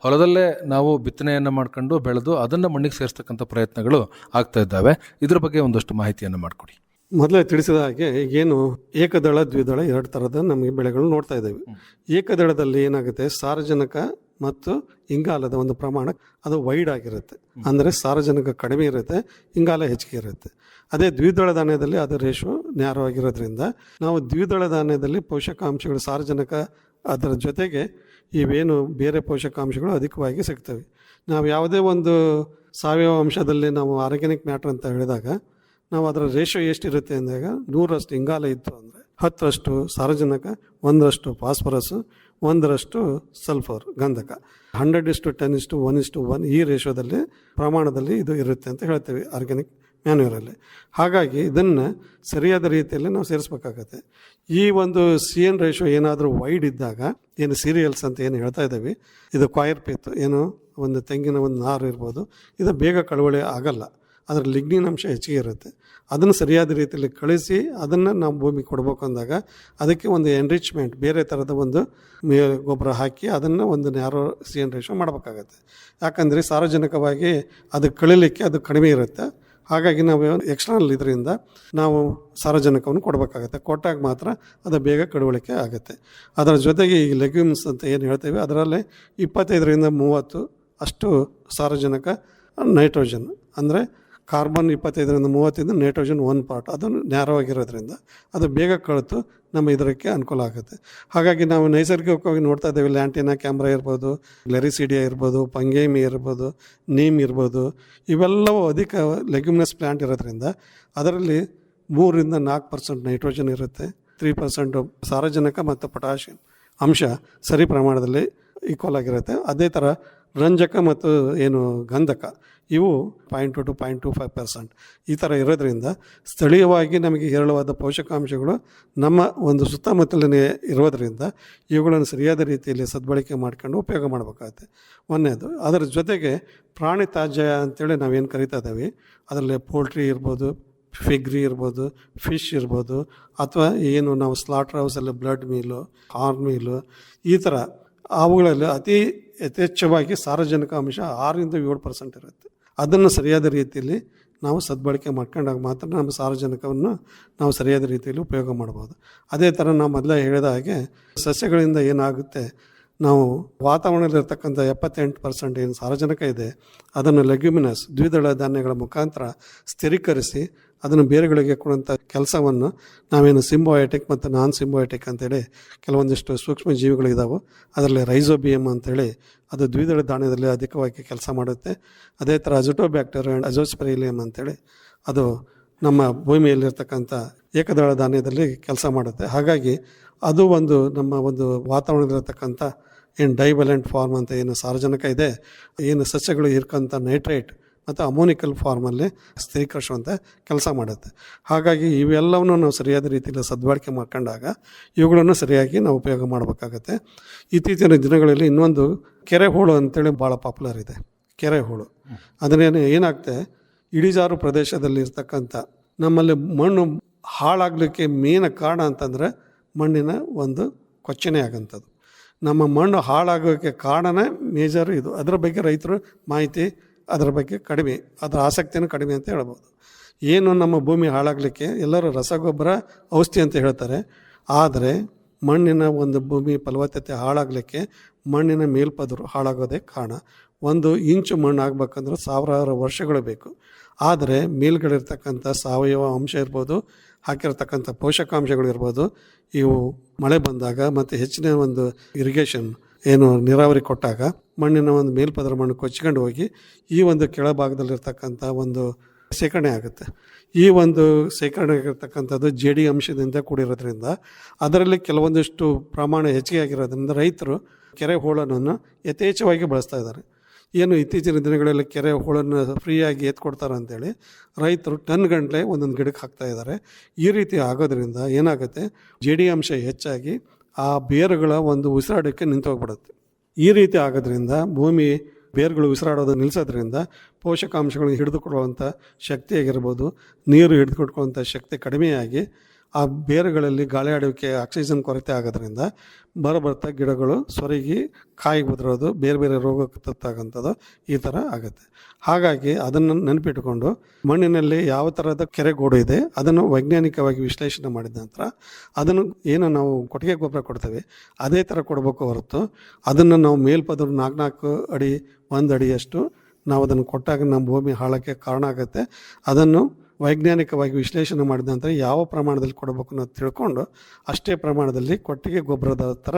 ಹೊಲದಲ್ಲೇ ನಾವು ಬಿತ್ತನೆಯನ್ನು ಮಾಡ್ಕೊಂಡು ಬೆಳೆದು ಅದನ್ನು ಮಣ್ಣಿಗೆ ಸೇರಿಸ್ತಕ್ಕಂಥ ಪ್ರಯತ್ನಗಳು ಆಗ್ತಾ ಇದ್ದಾವೆ. ಇದ್ರ ಬಗ್ಗೆ ಒಂದಷ್ಟು ಮಾಹಿತಿಯನ್ನು ಮಾಡಿಕೊಡಿ. ಮೊದಲೇ ತಿಳಿಸಿದ ಹಾಗೆ ಏನು ಏಕದಳ ದ್ವಿದಳ ಎರಡು ಥರದ ನಮಗೆ ಬೆಳೆಗಳು ನೋಡ್ತಾ ಇದ್ದೇವೆ. ಏಕದಳದಲ್ಲಿ ಏನಾಗುತ್ತೆ? ಸಾರಜನಕ ಮತ್ತು ಇಂಗಾಲದ ಒಂದು ಪ್ರಮಾಣ ಅದು ವೈಡ್ ಆಗಿರುತ್ತೆ. ಅಂದರೆ ಸಾರಜನಕ ಕಡಿಮೆ ಇರುತ್ತೆ ಇಂಗಾಲ ಹೆಚ್ಚಿಗೆ ಇರುತ್ತೆ. ಅದೇ ದ್ವಿದಳ ಧಾನ್ಯದಲ್ಲಿ ಅದು ರೇಷು ನ್ಯಾರೋ ಆಗಿರೋದ್ರಿಂದ ನಾವು ದ್ವಿದಳ ಧಾನ್ಯದಲ್ಲಿ ಪೋಷಕಾಂಶಗಳು ಸಾರಜನಕ ಅದರ ಜೊತೆಗೆ ಇವೇನು ಬೇರೆ ಪೋಷಕಾಂಶಗಳು ಅಧಿಕವಾಗಿ ಸಿಗ್ತವೆ. ನಾವು ಯಾವುದೇ ಒಂದು ಸಾವಯವ ಅಂಶದಲ್ಲಿ ನಾವು ಆರ್ಗ್ಯಾನಿಕ್ ಮ್ಯಾಟ್ರ್ ಅಂತ ಹೇಳಿದಾಗ ನಾವು ಅದರ ರೇಷೋ ಎಷ್ಟಿರುತ್ತೆ ಅಂದಾಗ ನೂರರಷ್ಟು ಇಂಗಾಲ ಇತ್ತು ಅಂದರೆ ಹತ್ತರಷ್ಟು ಸಾರಜನಕ, ಒಂದರಷ್ಟು ಫಾಸ್ಫರಸ್ ಒಂದರಷ್ಟು ಸಲ್ಫರ್ ಗಂಧಕ. Hundred is to ten is to one is to one ಈ ರೇಷೋದಲ್ಲಿ ಪ್ರಮಾಣದಲ್ಲಿ ಇದು ಇರುತ್ತೆ ಅಂತ ಹೇಳ್ತೇವೆ ಆರ್ಗ್ಯಾನಿಕ್ ಮ್ಯಾನ್ಯೂರಲ್ಲಿ ಹಾಗಾಗಿ ಇದನ್ನು ಸರಿಯಾದ ರೀತಿಯಲ್ಲಿ ನಾವು ಸೇರಿಸ್ಬೇಕಾಗತ್ತೆ. ಈ ಒಂದು ಸಿ ಎನ್ ರೇಷೋ ಏನಾದರೂ ವೈಡ್ ಇದ್ದಾಗ, ಏನು ಸೀರಿಯಲ್ಸ್ ಅಂತ ಏನು ಹೇಳ್ತಾ ಇದ್ದೀವಿ, ಇದು ಕ್ವಾಯರ್ ಪೀತ್ ಏನು ಒಂದು ತೆಂಗಿನ ಒಂದು ನಾರು ಇರ್ಬೋದು, ಇದು ಬೇಗ ಕಳವಳಿ ಆಗಲ್ಲ. ಅದರ ಲಿಗ್ನಿನ್ ಅಂಶ ಹೆಚ್ಚಿಗೆ ಇರುತ್ತೆ. ಅದನ್ನು ಸರಿಯಾದ ರೀತಿಯಲ್ಲಿ ಕಳಿಸಿ ಅದನ್ನು ನಾವು ಭೂಮಿಗೆ ಕೊಡಬೇಕು ಅಂದಾಗ ಅದಕ್ಕೆ ಒಂದು ಎನ್ರಿಚ್ಮೆಂಟ್ ಬೇರೆ ಥರದ ಒಂದು ಗೊಬ್ಬರ ಹಾಕಿ ಅದನ್ನು ಒಂದು ನ್ಯಾರೋ ಸಿ ಎನ್ ರೇಷೋ ಮಾಡಬೇಕಾಗತ್ತೆ. ಯಾಕಂದರೆ ಸಾರ್ವಜನಿಕವಾಗಿ ಅದು ಕಳಿಲಿಕ್ಕೆ ಅದು ಕಡಿಮೆ ಇರುತ್ತೆ. ಹಾಗಾಗಿ ನಾವು ಎಕ್ಸ್ಟರ್ನಲ್ ಇದರಿಂದ ನಾವು ಸಾರ್ವಜನಿಕವನ್ನು ಕೊಡಬೇಕಾಗತ್ತೆ. ಕೊಟ್ಟಾಗ ಮಾತ್ರ ಅದು ಬೇಗ ಕಡುವಳಿಕೆ ಆಗುತ್ತೆ. ಅದರ ಜೊತೆಗೆ ಈ ಲೆಗ್ಯೂಮ್ಸ್ ಅಂತ ಏನು ಹೇಳ್ತೇವೆ, ಅದರಲ್ಲಿ ಇಪ್ಪತ್ತೈದರಿಂದ ಮೂವತ್ತು ಅಷ್ಟು ಸಾರಜನಕ ನೈಟ್ರೋಜನ್ ಅಂದರೆ ಕಾರ್ಬನ್ ಇಪ್ಪತ್ತೈದರಿಂದ ಮೂವತ್ತರಿಂದ ನೈಟ್ರೋಜನ್ ಒನ್ ಪಾರ್ಟ್. ಅದನ್ನು ನ್ಯಾರೋ ಆಗಿರೋದ್ರಿಂದ ಅದು ಬೇಗ ಕಳಿತು ನಮ್ಮ ಇದಕ್ಕೆ ಅನುಕೂಲ ಆಗುತ್ತೆ. ಹಾಗಾಗಿ ನಾವು ನೈಸರ್ಗಿಕವಾಗಿ ನೋಡ್ತಾ ಇದ್ದೇವೆ. ಲ್ಯಾಂಟಿನಾ, ಕ್ಯಾಮ್ರಾ ಇರ್ಬೋದು, ಗ್ಲೆರಿಸಿಡಿಯಾ ಇರ್ಬೋದು, ಪಂಗೇಮಿ ಇರ್ಬೋದು, ನೀಮ್ ಇರ್ಬೋದು, ಇವೆಲ್ಲವೂ ಅಧಿಕ ಲೆಗ್ಯುಮಿನಸ್ ಪ್ಲ್ಯಾಂಟ್ ಇರೋದ್ರಿಂದ ಅದರಲ್ಲಿ ಮೂರರಿಂದ ನಾಲ್ಕು ಪರ್ಸೆಂಟ್ ನೈಟ್ರೋಜನ್ ಇರುತ್ತೆ. ತ್ರೀ ಪರ್ಸೆಂಟು ಸಾರಜನಕ ಮತ್ತು ಪೊಟ್ಯಾಷಿಯಂ ಅಂಶ ಸರಿ ಪ್ರಮಾಣದಲ್ಲಿ ಈಕ್ವಲ್ ಆಗಿರುತ್ತೆ. ಅದೇ ಥರ ರಂಜಕ ಮತ್ತು ಏನು ಗಂಧಕ, ಇವು point two to point two five percent ಈ ಥರ ಇರೋದ್ರಿಂದ ಸ್ಥಳೀಯವಾಗಿ ನಮಗೆ ಹೇರಳವಾದ ಪೋಷಕಾಂಶಗಳು ನಮ್ಮ ಒಂದು ಸುತ್ತಮುತ್ತಲಿನ ಇರೋದರಿಂದ ಇವುಗಳನ್ನು ಸರಿಯಾದ ರೀತಿಯಲ್ಲಿ ಸದ್ಬಳಕೆ ಮಾಡ್ಕೊಂಡು ಉಪಯೋಗ ಮಾಡಬೇಕಾಗುತ್ತೆ. ಒಂದನೇದು, ಅದರ ಜೊತೆಗೆ ಪ್ರಾಣಿ ತ್ಯಾಜ್ಯ ಅಂತೇಳಿ ನಾವೇನು ಕರಿತಾ ಇದ್ದೀವಿ, ಅದರಲ್ಲಿ ಪೋಲ್ಟ್ರಿ ಇರ್ಬೋದು ಫಿಗ್ರಿ ಇರ್ಬೋದು ಫಿಶ್ ಇರ್ಬೋದು, ಅಥವಾ ಏನು ನಾವು ಸ್ಲಾಟ್ರ್ ಹೌಸಲ್ಲಿ ಬ್ಲಡ್ ಮೀಲು ಹಾರ್ನ್ ಮೀಲು ಈ ಥರ ಅವುಗಳಲ್ಲಿ ಅತಿ ಯಥೇಚ್ಛವಾಗಿ ಸಾರ್ವಜನಿಕ ಅಂಶ ಆರರಿಂದ ಏಳು ಪರ್ಸೆಂಟ್ ಇರುತ್ತೆ. ಅದನ್ನು ಸರಿಯಾದ ರೀತಿಯಲ್ಲಿ ನಾವು ಸದ್ಬಳಕೆ ಮಾಡ್ಕೊಂಡಾಗ ಮಾತ್ರ ನಮ್ಮ ಸಾರ್ವಜನಿಕವನ್ನು ನಾವು ಸರಿಯಾದ ರೀತಿಯಲ್ಲಿ ಉಪಯೋಗ ಮಾಡ್ಬೋದು. ಅದೇ ಥರ ನಾವು ಮೊದಲೇ ಹೇಳಿದ ಹಾಗೆ ಸಸ್ಯಗಳಿಂದ ಏನಾಗುತ್ತೆ, ನಾವು ವಾತಾವರಣದಲ್ಲಿರ್ತಕ್ಕಂಥ ಎಪ್ಪತ್ತೆಂಟು ಪರ್ಸೆಂಟ್ ಏನು ಸಾರಜನಕ ಇದೆ, ಅದನ್ನು ಲೆಗ್ಯುಮಿನಸ್ ದ್ವಿದಳ ಧಾನ್ಯಗಳ ಮುಖಾಂತರ ಸ್ಥಿರೀಕರಿಸಿ ಅದನ್ನು ಬೇರೆಗಳಿಗೆ ಕೊಡುವಂಥ ಕೆಲಸವನ್ನು ನಾವೇನು ಸಿಂಬಯೋಟಿಕ್ ಮತ್ತು ನಾನ್ ಸಿಂಬೋಯಟಿಕ್ ಅಂತೇಳಿ ಕೆಲವೊಂದಿಷ್ಟು ಸೂಕ್ಷ್ಮ ಜೀವಿಗಳಿದ್ದಾವೆ ಅದರಲ್ಲಿ ರೈಸೋಬಿಯಮ್ ಅಂತೇಳಿ ಅದು ದ್ವಿದಳ ಧಾನ್ಯದಲ್ಲಿ ಅಧಿಕವಾಗಿ ಕೆಲಸ ಮಾಡುತ್ತೆ. ಅದೇ ಥರ ಅಜೋಟೋಬ್ಯಾಕ್ಟೀರಿಯಾ ಆ್ಯಂಡ್ ಅಜೋಸ್ಪೆರಿಲಿಯಮ್ ಅಂತೇಳಿ ಅದು ನಮ್ಮ ಭೂಮಿಯಲ್ಲಿರ್ತಕ್ಕಂಥ ಏಕದಳ ಧಾನ್ಯದಲ್ಲಿ ಕೆಲಸ ಮಾಡುತ್ತೆ. ಹಾಗಾಗಿ ಅದು ಒಂದು ನಮ್ಮ ಒಂದು ವಾತಾವರಣದಲ್ಲಿರ್ತಕ್ಕಂಥ ಏನು ಡೈಬಲೆಂಟ್ ಫಾರ್ಮ್ ಅಂತ ಏನು ಸಾರ್ವಜನಿಕ ಇದೆ, ಏನು ಸಸ್ಯಗಳು ಇರ್ಕಂಥ ನೈಟ್ರೇಟ್ ಮತ್ತು ಅಮೋನಿಕಲ್ ಫಾರ್ಮಲ್ಲಿ ಸ್ಥಿರೀಕರಿಸುವಂಥ ಕೆಲಸ ಮಾಡುತ್ತೆ. ಹಾಗಾಗಿ ಇವೆಲ್ಲವನ್ನು ನಾವು ಸರಿಯಾದ ರೀತಿಯಲ್ಲಿ ಸದ್ಬಳಕೆ ಮಾಡ್ಕೊಂಡಾಗ ಇವುಗಳನ್ನು ಸರಿಯಾಗಿ ನಾವು ಉಪಯೋಗ ಮಾಡಬೇಕಾಗತ್ತೆ. ಇತ್ತೀಚಿನ ದಿನಗಳಲ್ಲಿ ಇನ್ನೊಂದು ಕೆರೆ ಹೋಳು ಅಂತೇಳಿ ಭಾಳ ಪಾಪ್ಯುಲರ್ ಇದೆ. ಕೆರೆ ಹೋಳು. ಅದನ್ನೇನು ಏನಾಗುತ್ತೆ ಇಳಿಜಾರು ಪ್ರದೇಶದಲ್ಲಿ ಇರ್ತಕ್ಕಂಥ ನಮ್ಮಲ್ಲಿ ಮಣ್ಣು ಹಾಳಾಗಲಿಕ್ಕೆ ಮೇನ ಕಾರಣ ಅಂತಂದರೆ ಮಣ್ಣಿನ ಒಂದು ಕೊಚ್ಚನೆ ಆಗಂಥದ್ದು. ನಮ್ಮ ಮಣ್ಣು ಹಾಳಾಗೋಕ್ಕೆ ಕಾರಣನೇ ಮೇಜರ್ ಇದು. ಅದರ ಬಗ್ಗೆ ರೈತರು ಮಾಹಿತಿ ಅದರ ಬಗ್ಗೆ ಕಡಿಮೆ, ಅದರ ಆಸಕ್ತಿನೂ ಕಡಿಮೆ ಅಂತ ಹೇಳ್ಬೋದು. ಏನು ನಮ್ಮ ಭೂಮಿ ಹಾಳಾಗಲಿಕ್ಕೆ ಎಲ್ಲರೂ ರಸಗೊಬ್ಬರ, ಔಷಧಿ ಅಂತ ಹೇಳ್ತಾರೆ. ಆದರೆ ಮಣ್ಣಿನ ಒಂದು ಭೂಮಿ ಫಲವತ್ತತೆ ಹಾಳಾಗಲಿಕ್ಕೆ ಮಣ್ಣಿನ ಮೇಲ್ಪದರು ಹಾಳಾಗೋದೇ ಕಾರಣ. ಒಂದು ಇಂಚು ಮಣ್ಣು ಆಗ್ಬೇಕಂದ್ರೆ ಸಾವಿರಾರು ವರ್ಷಗಳು ಬೇಕು. ಆದರೆ ಮೇಲ್ಗಡೆ ಸಾವಯವ ಅಂಶ ಇರ್ಬೋದು, ಹಾಕಿರ್ತಕ್ಕಂಥ ಪೋಷಕಾಂಶಗಳು ಇರ್ಬೋದು, ಇವು ಮಳೆ ಬಂದಾಗ ಮತ್ತು ಹೆಚ್ಚಿನ ಒಂದು ಇರಿಗೇಷನ್ ಏನು ನೀರಾವರಿ ಕೊಟ್ಟಾಗ ಮಣ್ಣಿನ ಒಂದು ಮೇಲ್ಪದರ ಮಣ್ಣು ಕೊಚ್ಕೊಂಡು ಹೋಗಿ ಈ ಒಂದು ಕೆಳಭಾಗದಲ್ಲಿರ್ತಕ್ಕಂಥ ಒಂದು ಶೇಖರಣೆ ಆಗುತ್ತೆ. ಈ ಒಂದು ಶೇಖರಣೆ ಆಗಿರ್ತಕ್ಕಂಥದ್ದು ಜೆ ಡಿ ಅಂಶದಿಂದ ಕೂಡಿರೋದ್ರಿಂದ ಅದರಲ್ಲಿ ಕೆಲವೊಂದಿಷ್ಟು ಪ್ರಮಾಣ ಹೆಚ್ಚಿಗೆ ಆಗಿರೋದ್ರಿಂದ ರೈತರು ಕೆರೆ ಹೋಳನ್ನು ಯಥೇಚ್ಛವಾಗಿ ಬಳಸ್ತಾ ಇದ್ದಾರೆ. ಏನು ಇತ್ತೀಚಿನ ದಿನಗಳಲ್ಲಿ ಕೆರೆ ಹೋಳನ್ನು ಫ್ರೀಯಾಗಿ ಎತ್ಕೊಡ್ತಾರೆ ಅಂತೇಳಿ ರೈತರು ಟನ್ ಗಂಟಲೆ ಒಂದೊಂದು ಗಿಡಕ್ಕೆ ಹಾಕ್ತಾ ಇದ್ದಾರೆ. ಈ ರೀತಿ ಆಗೋದ್ರಿಂದ ಏನಾಗುತ್ತೆ? ಜೆ ಡಿ ಅಂಶ ಹೆಚ್ಚಾಗಿ ಆ ಬೇರುಗಳ ಒಂದು ಉಸಿರಾಡೋಕ್ಕೆ ನಿಂತು ಹೋಗ್ಬಿಡುತ್ತೆ ಈ ರೀತಿ ಆಗೋದ್ರಿಂದ ಭೂಮಿ ಬೇರುಗಳು ಉಸಿರಾಡೋದು ನಿಲ್ಲಿಸೋದ್ರಿಂದ ಪೋಷಕಾಂಶಗಳನ್ನು ಹಿಡಿದುಕೊಳ್ಳುವಂಥ ಶಕ್ತಿ ಆಗಿರ್ಬೋದು, ನೀರು ಹಿಡಿದುಕೊಟ್ಕೊಳ್ಳುವಂಥ ಶಕ್ತಿ ಕಡಿಮೆಯಾಗಿ ಆ ಬೇರುಗಳಲ್ಲಿ ಗಾಳಿ ಆಡುವಿಕೆ ಆಕ್ಸಿಜನ್ ಕೊರತೆ ಆಗೋದ್ರಿಂದ ಬರಬರ್ತಾ ಗಿಡಗಳು ಸೊರಗಿ ಕಾಯಿ ಉದುರೋದು, ಬೇರೆ ಬೇರೆ ರೋಗಕ್ಕೆ ತತ್ತಾಗಂಥದ್ದು ಈ ಥರ ಆಗುತ್ತೆ. ಹಾಗಾಗಿ ಅದನ್ನು ನೆನಪಿಟ್ಟುಕೊಂಡು ಮಣ್ಣಿನಲ್ಲಿ ಯಾವ ಥರದ ಕೆರೆಗೋಡು ಇದೆ, ಅದನ್ನು ವೈಜ್ಞಾನಿಕವಾಗಿ ವಿಶ್ಲೇಷಣೆ ಮಾಡಿದ ನಂತರ ಅದನ್ನು ಏನು ನಾವು ಕೊಟ್ಟಿಗೆ ಗೊಬ್ಬರ ಕೊಡ್ತೇವೆ, ಅದೇ ಥರ ಕೊಡಬೇಕು ಹೊರತು ಅದನ್ನು ನಾವು ಮೇಲ್ಪದರು ನಾಲ್ಕು ನಾಲ್ಕು ಅಡಿ, ಒಂದು ಅಡಿಯಷ್ಟು ನಾವು ಅದನ್ನು ಕೊಟ್ಟಾಗ ನಮ್ಮ ಭೂಮಿ ಹಾಳಕ್ಕೆ ಕಾರಣ ಆಗುತ್ತೆ. ಅದನ್ನು ವೈಜ್ಞಾನಿಕವಾಗಿ ವಿಶ್ಲೇಷಣೆ ಮಾಡಿದ ನಂತರ ಯಾವ ಪ್ರಮಾಣದಲ್ಲಿ ಕೊಡಬೇಕು ಅನ್ನೋದು ತಿಳ್ಕೊಂಡು ಅಷ್ಟೇ ಪ್ರಮಾಣದಲ್ಲಿ ಕೊಟ್ಟಿಗೆ ಗೊಬ್ಬರದ ಥರ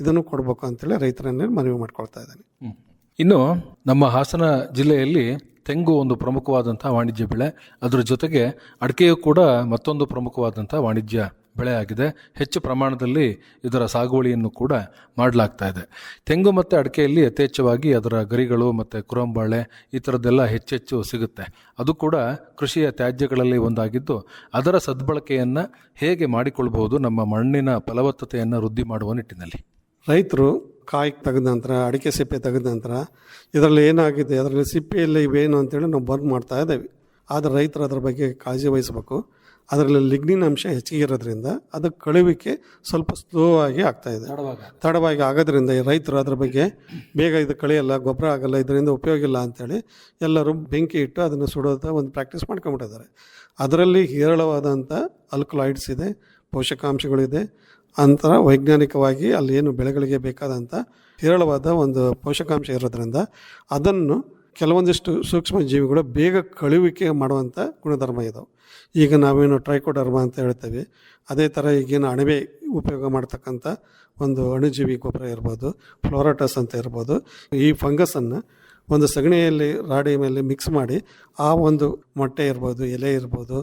ಇದನ್ನು ಕೊಡಬೇಕು ಅಂತೇಳಿ ರೈತರನ್ನೇ ಮನವಿ ಮಾಡ್ಕೊಳ್ತಾ ಇದ್ದೇನೆ. ಇನ್ನು ನಮ್ಮ ಹಾಸನ ಜಿಲ್ಲೆಯಲ್ಲಿ ತೆಂಗು ಒಂದು ಪ್ರಮುಖವಾದಂಥ ವಾಣಿಜ್ಯ ಬೆಳೆ. ಅದರ ಜೊತೆಗೆ ಅಡಿಕೆಯು ಕೂಡ ಮತ್ತೊಂದು ಪ್ರಮುಖವಾದಂಥ ವಾಣಿಜ್ಯ ಬೆಳೆ ಆಗಿದೆ ಹೆಚ್ಚು ಪ್ರಮಾಣದಲ್ಲಿ ಇದರ ಸಾಗುವಳಿಯನ್ನು ಕೂಡ ಮಾಡಲಾಗ್ತಾ ಇದೆ. ತೆಂಗು ಮತ್ತು ಅಡಿಕೆಯಲ್ಲಿ ಯಥೇಚ್ಛವಾಗಿ ಅದರ ಗರಿಗಳು ಮತ್ತು ಕುರಂಬಾಳೆ ಈ ಥರದ್ದೆಲ್ಲ ಹೆಚ್ಚೆಚ್ಚು ಸಿಗುತ್ತೆ. ಅದು ಕೂಡ ಕೃಷಿಯ ತ್ಯಾಜ್ಯಗಳಲ್ಲಿ ಒಂದಾಗಿದ್ದು ಅದರ ಸದ್ಬಳಕೆಯನ್ನು ಹೇಗೆ ಮಾಡಿಕೊಳ್ಬಹುದು ನಮ್ಮ ಮಣ್ಣಿನ ಫಲವತ್ತತೆಯನ್ನು ವೃದ್ಧಿ ಮಾಡುವ ನಿಟ್ಟಿನಲ್ಲಿ. ರೈತರು ಕಾಯಿ ತೆಗೆದ ನಂತರ, ಅಡಿಕೆ ಸಿಪ್ಪೆ ತೆಗೆದ ನಂತರ ಇದರಲ್ಲಿ ಏನಾಗಿದೆ, ಅದರಲ್ಲಿ ಸಿಪ್ಪೆಯಲ್ಲಿ ಇವೇನು ಅಂತೇಳಿ ನಾವು ಬರ್ನ್ ಮಾಡ್ತಾ ಇದ್ದೇವೆ. ಆದರೆ ರೈತರು ಅದರ ಬಗ್ಗೆ ಕಾಳಜಿ ವಹಿಸಬೇಕು. ಅದರಲ್ಲಿ ಲಿಗ್ನಿನ್ ಅಂಶ ಹೆಚ್ಚಿಗೆ ಇರೋದ್ರಿಂದ ಅದು ಕಳುವಿಕೆ ಸ್ವಲ್ಪ ಸ್ಲೋ ಆಗಿ ಆಗ್ತಾ ಇದೆ. ತಡವಾಗಿ ಆಗೋದ್ರಿಂದ ರೈತರು ಅದ್ರ ಬಗ್ಗೆ ಬೇಗ ಇದು ಕಳೆಯಲ್ಲ ಗೊಬ್ಬರ ಆಗಲ್ಲ ಇದರಿಂದ ಉಪಯೋಗ ಇಲ್ಲ ಅಂತೇಳಿ ಎಲ್ಲರೂ ಬೆಂಕಿ ಇಟ್ಟು ಅದನ್ನು ಸುಡೋದ ಒಂದು ಪ್ರಾಕ್ಟೀಸ್ ಮಾಡ್ಕೊಂಬಿಟ್ಟಿದ್ದಾರೆ ಅದರಲ್ಲಿ ಹೇರಳವಾದಂಥ ಅಲ್ಕಲಾಯ್ಡ್ಸ್ ಇದೆ ಪೋಷಕಾಂಶಗಳಿದೆ ಅಂತರ ವೈಜ್ಞಾನಿಕವಾಗಿ ಅಲ್ಲಿ ಏನು ಬೆಳೆಗಳಿಗೆ ಬೇಕಾದಂಥ ಹೇರಳವಾದ ಒಂದು ಪೋಷಕಾಂಶ ಇರೋದ್ರಿಂದ ಅದನ್ನು ಕೆಲವೊಂದಿಷ್ಟು ಸೂಕ್ಷ್ಮ ಜೀವಿಗಳು ಬೇಗ ಕಳುವಿಕೆ ಮಾಡುವಂಥ ಗುಣಧರ್ಮ ಇದಾವೆ. ಈಗ ನಾವೇನು ಟ್ರೈಕೋಡರ್ಮ ಅಂತ ಹೇಳ್ತೇವೆ. ಅದೇ ಥರ ಈಗೇನು ಅಣಬೆ ಉಪಯೋಗ ಮಾಡ್ತಕ್ಕಂಥ ಒಂದು ಅಣುಜೀವಿ ಗೊಬ್ಬರ ಇರ್ಬೋದು, ಫ್ಲೋರಾಟಸ್ ಅಂತ ಇರ್ಬೋದು. ಈ ಫಂಗಸನ್ನು ಒಂದು ಸಗಣಿಯಲ್ಲಿ ರಾಡಿ ಮೇಲೆ ಮಿಕ್ಸ್ ಮಾಡಿ ಆ ಒಂದು ಮೊಟ್ಟೆ ಇರ್ಬೋದು, ಎಲೆ ಇರ್ಬೋದು,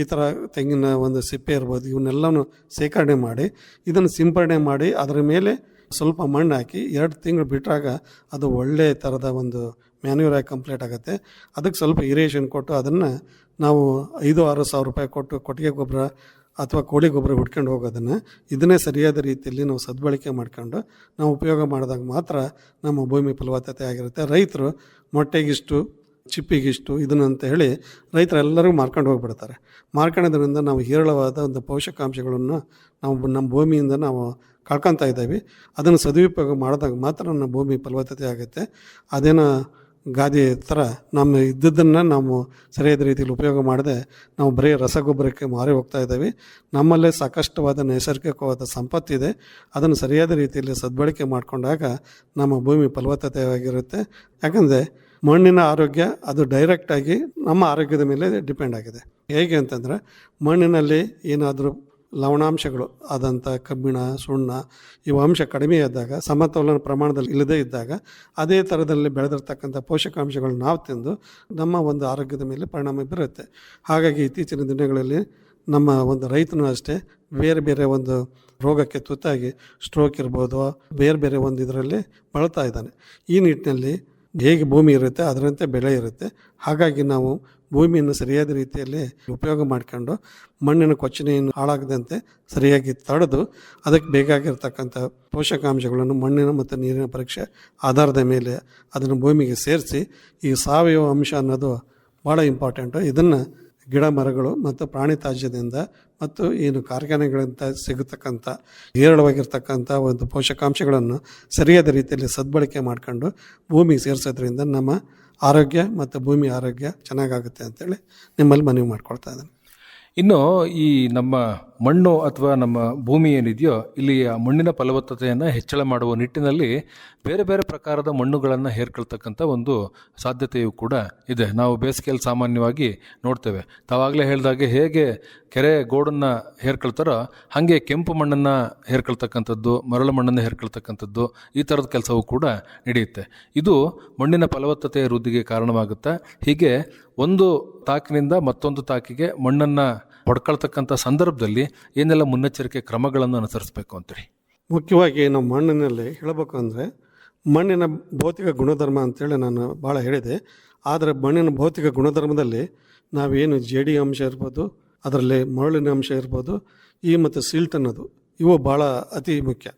ಈ ಥರ ತೆಂಗಿನ ಒಂದು ಸಿಪ್ಪೆ ಇರ್ಬೋದು, ಇವನ್ನೆಲ್ಲನೂ ಶೇಖರಣೆ ಮಾಡಿ ಇದನ್ನು ಸಿಂಪರಣೆ ಮಾಡಿ ಅದರ ಮೇಲೆ ಸ್ವಲ್ಪ ಮಣ್ಣು ಹಾಕಿ ಎರಡು ತಿಂಗಳು ಬಿಟ್ಟಾಗ ಅದು ಒಳ್ಳೆಯ ಥರದ ಒಂದು ಮ್ಯಾನ್ಯೂರ್ ಆಗಿ ಕಂಪ್ಲೀಟ್ ಆಗುತ್ತೆ. ಅದಕ್ಕೆ ಸ್ವಲ್ಪ ಇರಿಗೇಷನ್ ಕೊಟ್ಟು ಅದನ್ನು ನಾವು ಐದು, ಆರು ಸಾವಿರ ರೂಪಾಯಿ ಕೊಟ್ಟು ಕೊಟ್ಟಿಗೆ ಗೊಬ್ಬರ ಅಥವಾ ಕೋಳಿ ಗೊಬ್ಬರ ಹುಡ್ಕೊಂಡು ಹೋಗೋದನ್ನು ಇದನ್ನೇ ಸರಿಯಾದ ರೀತಿಯಲ್ಲಿ ನಾವು ಸದ್ಬಳಕೆ ಮಾಡ್ಕೊಂಡು ನಾವು ಉಪಯೋಗ ಮಾಡಿದಾಗ ಮಾತ್ರ ನಮ್ಮ ಭೂಮಿ ಫಲವತ್ತತೆ ಆಗಿರುತ್ತೆ. ರೈತರು ಮೊಟ್ಟೆಗಿಷ್ಟು, ಚಿಪ್ಪಿಗಿಷ್ಟು, ಇದನ್ನು ಅಂತ ಹೇಳಿ ರೈತರೆಲ್ಲರಿಗೂ ಮಾರ್ಕೊಂಡು ಹೋಗ್ಬಿಡ್ತಾರೆ. ಮಾರ್ಕೊಳ್ಳೋದ್ರಿಂದ ನಾವು ಹೇರಳವಾದ ಒಂದು ಪೋಷಕಾಂಶಗಳನ್ನು ನಾವು ನಮ್ಮ ಭೂಮಿಯಿಂದ ನಾವು ಕಳ್ಕೊತಾ ಇದ್ದೀವಿ. ಅದನ್ನು ಸದುಪಯೋಗ ಮಾಡಿದಾಗ ಮಾತ್ರ ನಮ್ಮ ಭೂಮಿ ಫಲವತ್ತತೆ ಆಗುತ್ತೆ. ಅದೇನೋ ಗಾದೆ ಥರ ನಮ್ಮ ಇದ್ದದ್ದನ್ನು ನಾವು ಸರಿಯಾದ ರೀತಿಯಲ್ಲಿ ಉಪಯೋಗ ಮಾಡದೆ ನಾವು ಬರೀ ರಸಗೊಬ್ಬರಕ್ಕೆ ಮಾರಿ ಹೋಗ್ತಾ ಇದ್ದೀವಿ. ನಮ್ಮಲ್ಲೇ ಸಾಕಷ್ಟುವಾದ ನೈಸರ್ಗಿಕವಾದ ಸಂಪತ್ತಿದೆ. ಅದನ್ನು ಸರಿಯಾದ ರೀತಿಯಲ್ಲಿ ಸದ್ಬಳಕೆ ಮಾಡಿಕೊಂಡಾಗ ನಮ್ಮ ಭೂಮಿ ಫಲವತ್ತತೆಯಾಗಿರುತ್ತೆ. ಯಾಕಂದರೆ ಮಣ್ಣಿನ ಆರೋಗ್ಯ ಅದು ಡೈರೆಕ್ಟಾಗಿ ನಮ್ಮ ಆರೋಗ್ಯದ ಮೇಲೆ ಡಿಪೆಂಡ್ ಆಗಿದೆ. ಹೇಗೆ ಅಂತಂದರೆ ಮಣ್ಣಿನಲ್ಲಿ ಏನಾದರೂ ಲವಣಾಂಶಗಳು ಆದಂಥ ಕಬ್ಬಿಣ, ಸುಣ್ಣ ಇವು ಅಂಶ ಕಡಿಮೆ ಇದ್ದಾಗ ಸಮತೋಲನ ಪ್ರಮಾಣದಲ್ಲಿ ಇಲ್ಲದೇ ಇದ್ದಾಗ ಅದೇ ಥರದಲ್ಲಿ ಬೆಳೆದಿರ್ತಕ್ಕಂಥ ಪೋಷಕಾಂಶಗಳು ನಾವು ತಿಂದು ನಮ್ಮ ಒಂದು ಆರೋಗ್ಯದ ಮೇಲೆ ಪರಿಣಾಮ ಬೀರುತ್ತೆ. ಹಾಗಾಗಿ ಇತ್ತೀಚಿನ ದಿನಗಳಲ್ಲಿ ನಮ್ಮ ಒಂದು ರೈತನೂ ಅಷ್ಟೇ ಬೇರೆ ಬೇರೆ ಒಂದು ರೋಗಕ್ಕೆ ತುತ್ತಾಗಿ ಸ್ಟ್ರೋಕ್ ಇರ್ಬೋದು, ಬೇರೆ ಬೇರೆ ಒಂದು ಇದರಲ್ಲಿ ಬಳಲ್ತಾ ಇದ್ದಾನೆ. ಈ ನಿಟ್ಟಿನಲ್ಲಿ ಹೇಗೆ ಭೂಮಿ ಇರುತ್ತೆ, ಅದರಂತೆ ಬೆಳೆ ಇರುತ್ತೆ. ಹಾಗಾಗಿ ನಾವು ಭೂಮಿಯನ್ನು ಸರಿಯಾದ ರೀತಿಯಲ್ಲಿ ಉಪಯೋಗ ಮಾಡ್ಕೊಂಡು ಮಣ್ಣಿನ ಕೊಚ್ಚನೆಯನ್ನು ಹಾಳಾಗದಂತೆ ಸರಿಯಾಗಿ ತಡೆದು ಅದಕ್ಕೆ ಬೇಕಾಗಿರ್ತಕ್ಕಂಥ ಪೋಷಕಾಂಶಗಳನ್ನು ಮಣ್ಣಿನ ಮತ್ತು ನೀರಿನ ಪರೀಕ್ಷೆ ಆಧಾರದ ಮೇಲೆ ಅದನ್ನು ಭೂಮಿಗೆ ಸೇರಿಸಿ ಈ ಸಾವಯವ ಅಂಶ ಅನ್ನೋದು ಭಾಳ ಇಂಪಾರ್ಟೆಂಟು ಇದನ್ನು ಗಿಡ ಮರಗಳು ಮತ್ತು ಪ್ರಾಣಿ ತ್ಯಾಜ್ಯದಿಂದ ಮತ್ತು ಏನು ಕಾರ್ಖಾನೆಗಳಿಂದ ಸಿಗತಕ್ಕಂಥ ಹೇರಳವಾಗಿರ್ತಕ್ಕಂಥ ಒಂದು ಪೋಷಕಾಂಶಗಳನ್ನು ಸರಿಯಾದ ರೀತಿಯಲ್ಲಿ ಸದ್ಬಳಕೆ ಮಾಡ್ಕೊಂಡು ಭೂಮಿಗೆ ಸೇರಿಸೋದ್ರಿಂದ ನಮ್ಮ ಆರೋಗ್ಯ ಮತ್ತು ಭೂಮಿ ಆರೋಗ್ಯ ಚೆನ್ನಾಗಾಗುತ್ತೆ ಅಂತೇಳಿ ನಿಮ್ಮಲ್ಲಿ ಮನವಿ ಮಾಡ್ಕೊಳ್ತಾ ಇದ್ದೀನಿ. ಇನ್ನು ಈ ನಮ್ಮ ಮಣ್ಣು ಅಥವಾ ನಮ್ಮ ಭೂಮಿ ಏನಿದೆಯೋ ಇಲ್ಲಿ ಆ ಮಣ್ಣಿನ ಫಲವತ್ತತೆಯನ್ನು ಹೆಚ್ಚಳ ಮಾಡುವ ನಿಟ್ಟಿನಲ್ಲಿ ಬೇರೆ ಬೇರೆ ಪ್ರಕಾರದ ಮಣ್ಣುಗಳನ್ನು ಹೇರ್ಕೊಳ್ತಕ್ಕಂಥ ಒಂದು ಸಾಧ್ಯತೆಯೂ ಕೂಡ ಇದೆ. ನಾವು ಬೇಸಿಗೆಯಲ್ಲಿ ಸಾಮಾನ್ಯವಾಗಿ ನೋಡ್ತೇವೆ. ತಾವಾಗಲೇ ಹೇಳಿದಾಗೆ ಹೇಗೆ ಕೆರೆ ಗೋಡನ್ನು ಹೇರ್ಕೊಳ್ತಾರೋ, ಹಾಗೆ ಕೆಂಪು ಮಣ್ಣನ್ನು ಹೇರ್ಕೊಳ್ತಕ್ಕಂಥದ್ದು, ಮರಳು ಮಣ್ಣನ್ನು ಹೇರ್ಕೊಳ್ತಕ್ಕಂಥದ್ದು ಈ ಥರದ ಕೆಲಸವೂ ಕೂಡ ನಡೆಯುತ್ತೆ. ಇದು ಮಣ್ಣಿನ ಫಲವತ್ತತೆಯ ವೃದ್ಧಿಗೆ ಕಾರಣವಾಗುತ್ತೆ, ಹೀಗೆ ಒಂದು ತಾಕಿನಿಂದ ಮತ್ತೊಂದು ತಾಕಿಗೆ ಮಣ್ಣನ್ನು ಹೊಡ್ಕೊಳ್ತಕ್ಕಂಥ ಸಂದರ್ಭದಲ್ಲಿ ಏನೆಲ್ಲ ಮುನ್ನೆಚ್ಚರಿಕೆ ಕ್ರಮಗಳನ್ನು ಅನುಸರಿಸಬೇಕು ಅಂತೇಳಿ ಮುಖ್ಯವಾಗಿ ನಾವು ಮಣ್ಣಿನಲ್ಲಿ ಹೇಳಬೇಕು ಅಂದರೆ ಮಣ್ಣಿನ ಭೌತಿಕ ಗುಣಧರ್ಮ ಅಂತೇಳಿ ನಾನು ಭಾಳ ಹೇಳಿದೆ. ಆದರೆ ಮಣ್ಣಿನ ಭೌತಿಕ ಗುಣಧರ್ಮದಲ್ಲಿ ನಾವೇನು ಜೇಡಿ ಅಂಶ ಇರ್ಬೋದು, ಅದರಲ್ಲಿ ಮರಳಿನ ಅಂಶ ಇರ್ಬೋದು, ಈ ಮತ್ತು ಸಿಲ್ಟ್ ಅನ್ನೋದು, ಇವು ಭಾಳ ಅತಿ ಮುಖ್ಯ.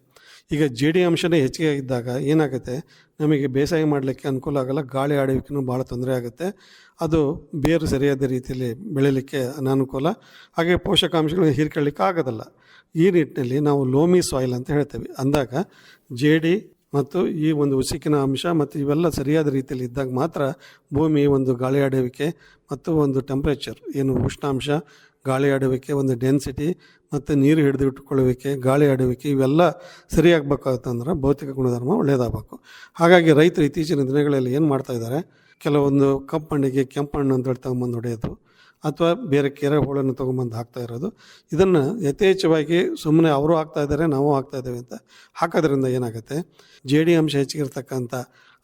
ಈಗ ಜೇಡಿ ಅಂಶನೇ ಹೆಚ್ಚಿಗೆ ಇದ್ದಾಗ ಏನಾಗುತ್ತೆ? ನಮಗೆ ಬೇಸಾಯ ಮಾಡಲಿಕ್ಕೆ ಅನುಕೂಲ ಆಗಲ್ಲ, ಗಾಳಿ ಆಡೋಕ್ಕೂ ಭಾಳ ತೊಂದರೆ ಆಗುತ್ತೆ. ಅದು ಬೇರು ಸರಿಯಾದ ರೀತಿಯಲ್ಲಿ ಬೆಳೀಲಿಕ್ಕೆ ಅನಾನುಕೂಲ. ಹಾಗೆ ಪೋಷಕಾಂಶಗಳು ಹೀರ್ಕೊಳ್ಳಿಕ್ಕೆ ಆಗೋದಲ್ಲ. ಈ ನಿಟ್ಟಿನಲ್ಲಿ ನಾವು ಲೋಮಿ ಸಾಯಿಲ್ ಅಂತ ಹೇಳ್ತೇವೆ. ಅಂದಾಗ ಜೇಡಿ ಮತ್ತು ಈ ಒಂದು ಉಸುಕಿನ ಅಂಶ ಮತ್ತು ಇವೆಲ್ಲ ಸರಿಯಾದ ರೀತಿಯಲ್ಲಿ ಇದ್ದಾಗ ಮಾತ್ರ ಭೂಮಿ ಒಂದು ಗಾಳಿ ಆಡುವಿಕೆ ಮತ್ತು ಒಂದು ಟೆಂಪ್ರೇಚರ್ ಏನು ಉಷ್ಣಾಂಶ ಗಾಳಿ ಆಡುವಿಕೆ, ಒಂದು ಡೆನ್ಸಿಟಿ ಮತ್ತು ನೀರು ಹಿಡಿದು ಇಟ್ಟುಕೊಳ್ಳುವಿಕೆ, ಗಾಳಿ ಆಡುವಿಕೆ ಇವೆಲ್ಲ ಸರಿಯಾಗಬೇಕಾಗತ್ತಂದ್ರೆ ಭೌತಿಕ ಗುಣಧರ್ಮ ಒಳ್ಳೆಯದಾಗಬೇಕು. ಹಾಗಾಗಿ ರೈತರು ಇತ್ತೀಚಿನ ದಿನಗಳಲ್ಲಿ ಏನು ಮಾಡ್ತಾ ಇದ್ದಾರೆ, ಕೆಲವೊಂದು ಕಪ್ಪು ಹಣ್ಣಿಗೆ ಕೆಂಪು ಹಣ್ಣು ಅಂತೇಳಿ ತಗೊಂಬಂದು ಹೊಡೆಯೋದು, ಅಥವಾ ಬೇರೆ ಕೆರೆ ಹೋಳನ್ನು ತೊಗೊಂಬಂದು ಹಾಕ್ತಾ ಇರೋದು, ಇದನ್ನು ಯಥೇಚ್ಛವಾಗಿ ಸುಮ್ಮನೆ ಅವರು ಹಾಕ್ತಾ ಇದ್ದಾರೆ, ನಾವು ಹಾಕ್ತಾ ಇದ್ದೇವೆ ಅಂತ ಹಾಕೋದ್ರಿಂದ ಏನಾಗುತ್ತೆ ಜೇಡಿ ಅಂಶ ಹೆಚ್ಚಿಗಿರ್ತಕ್ಕಂಥ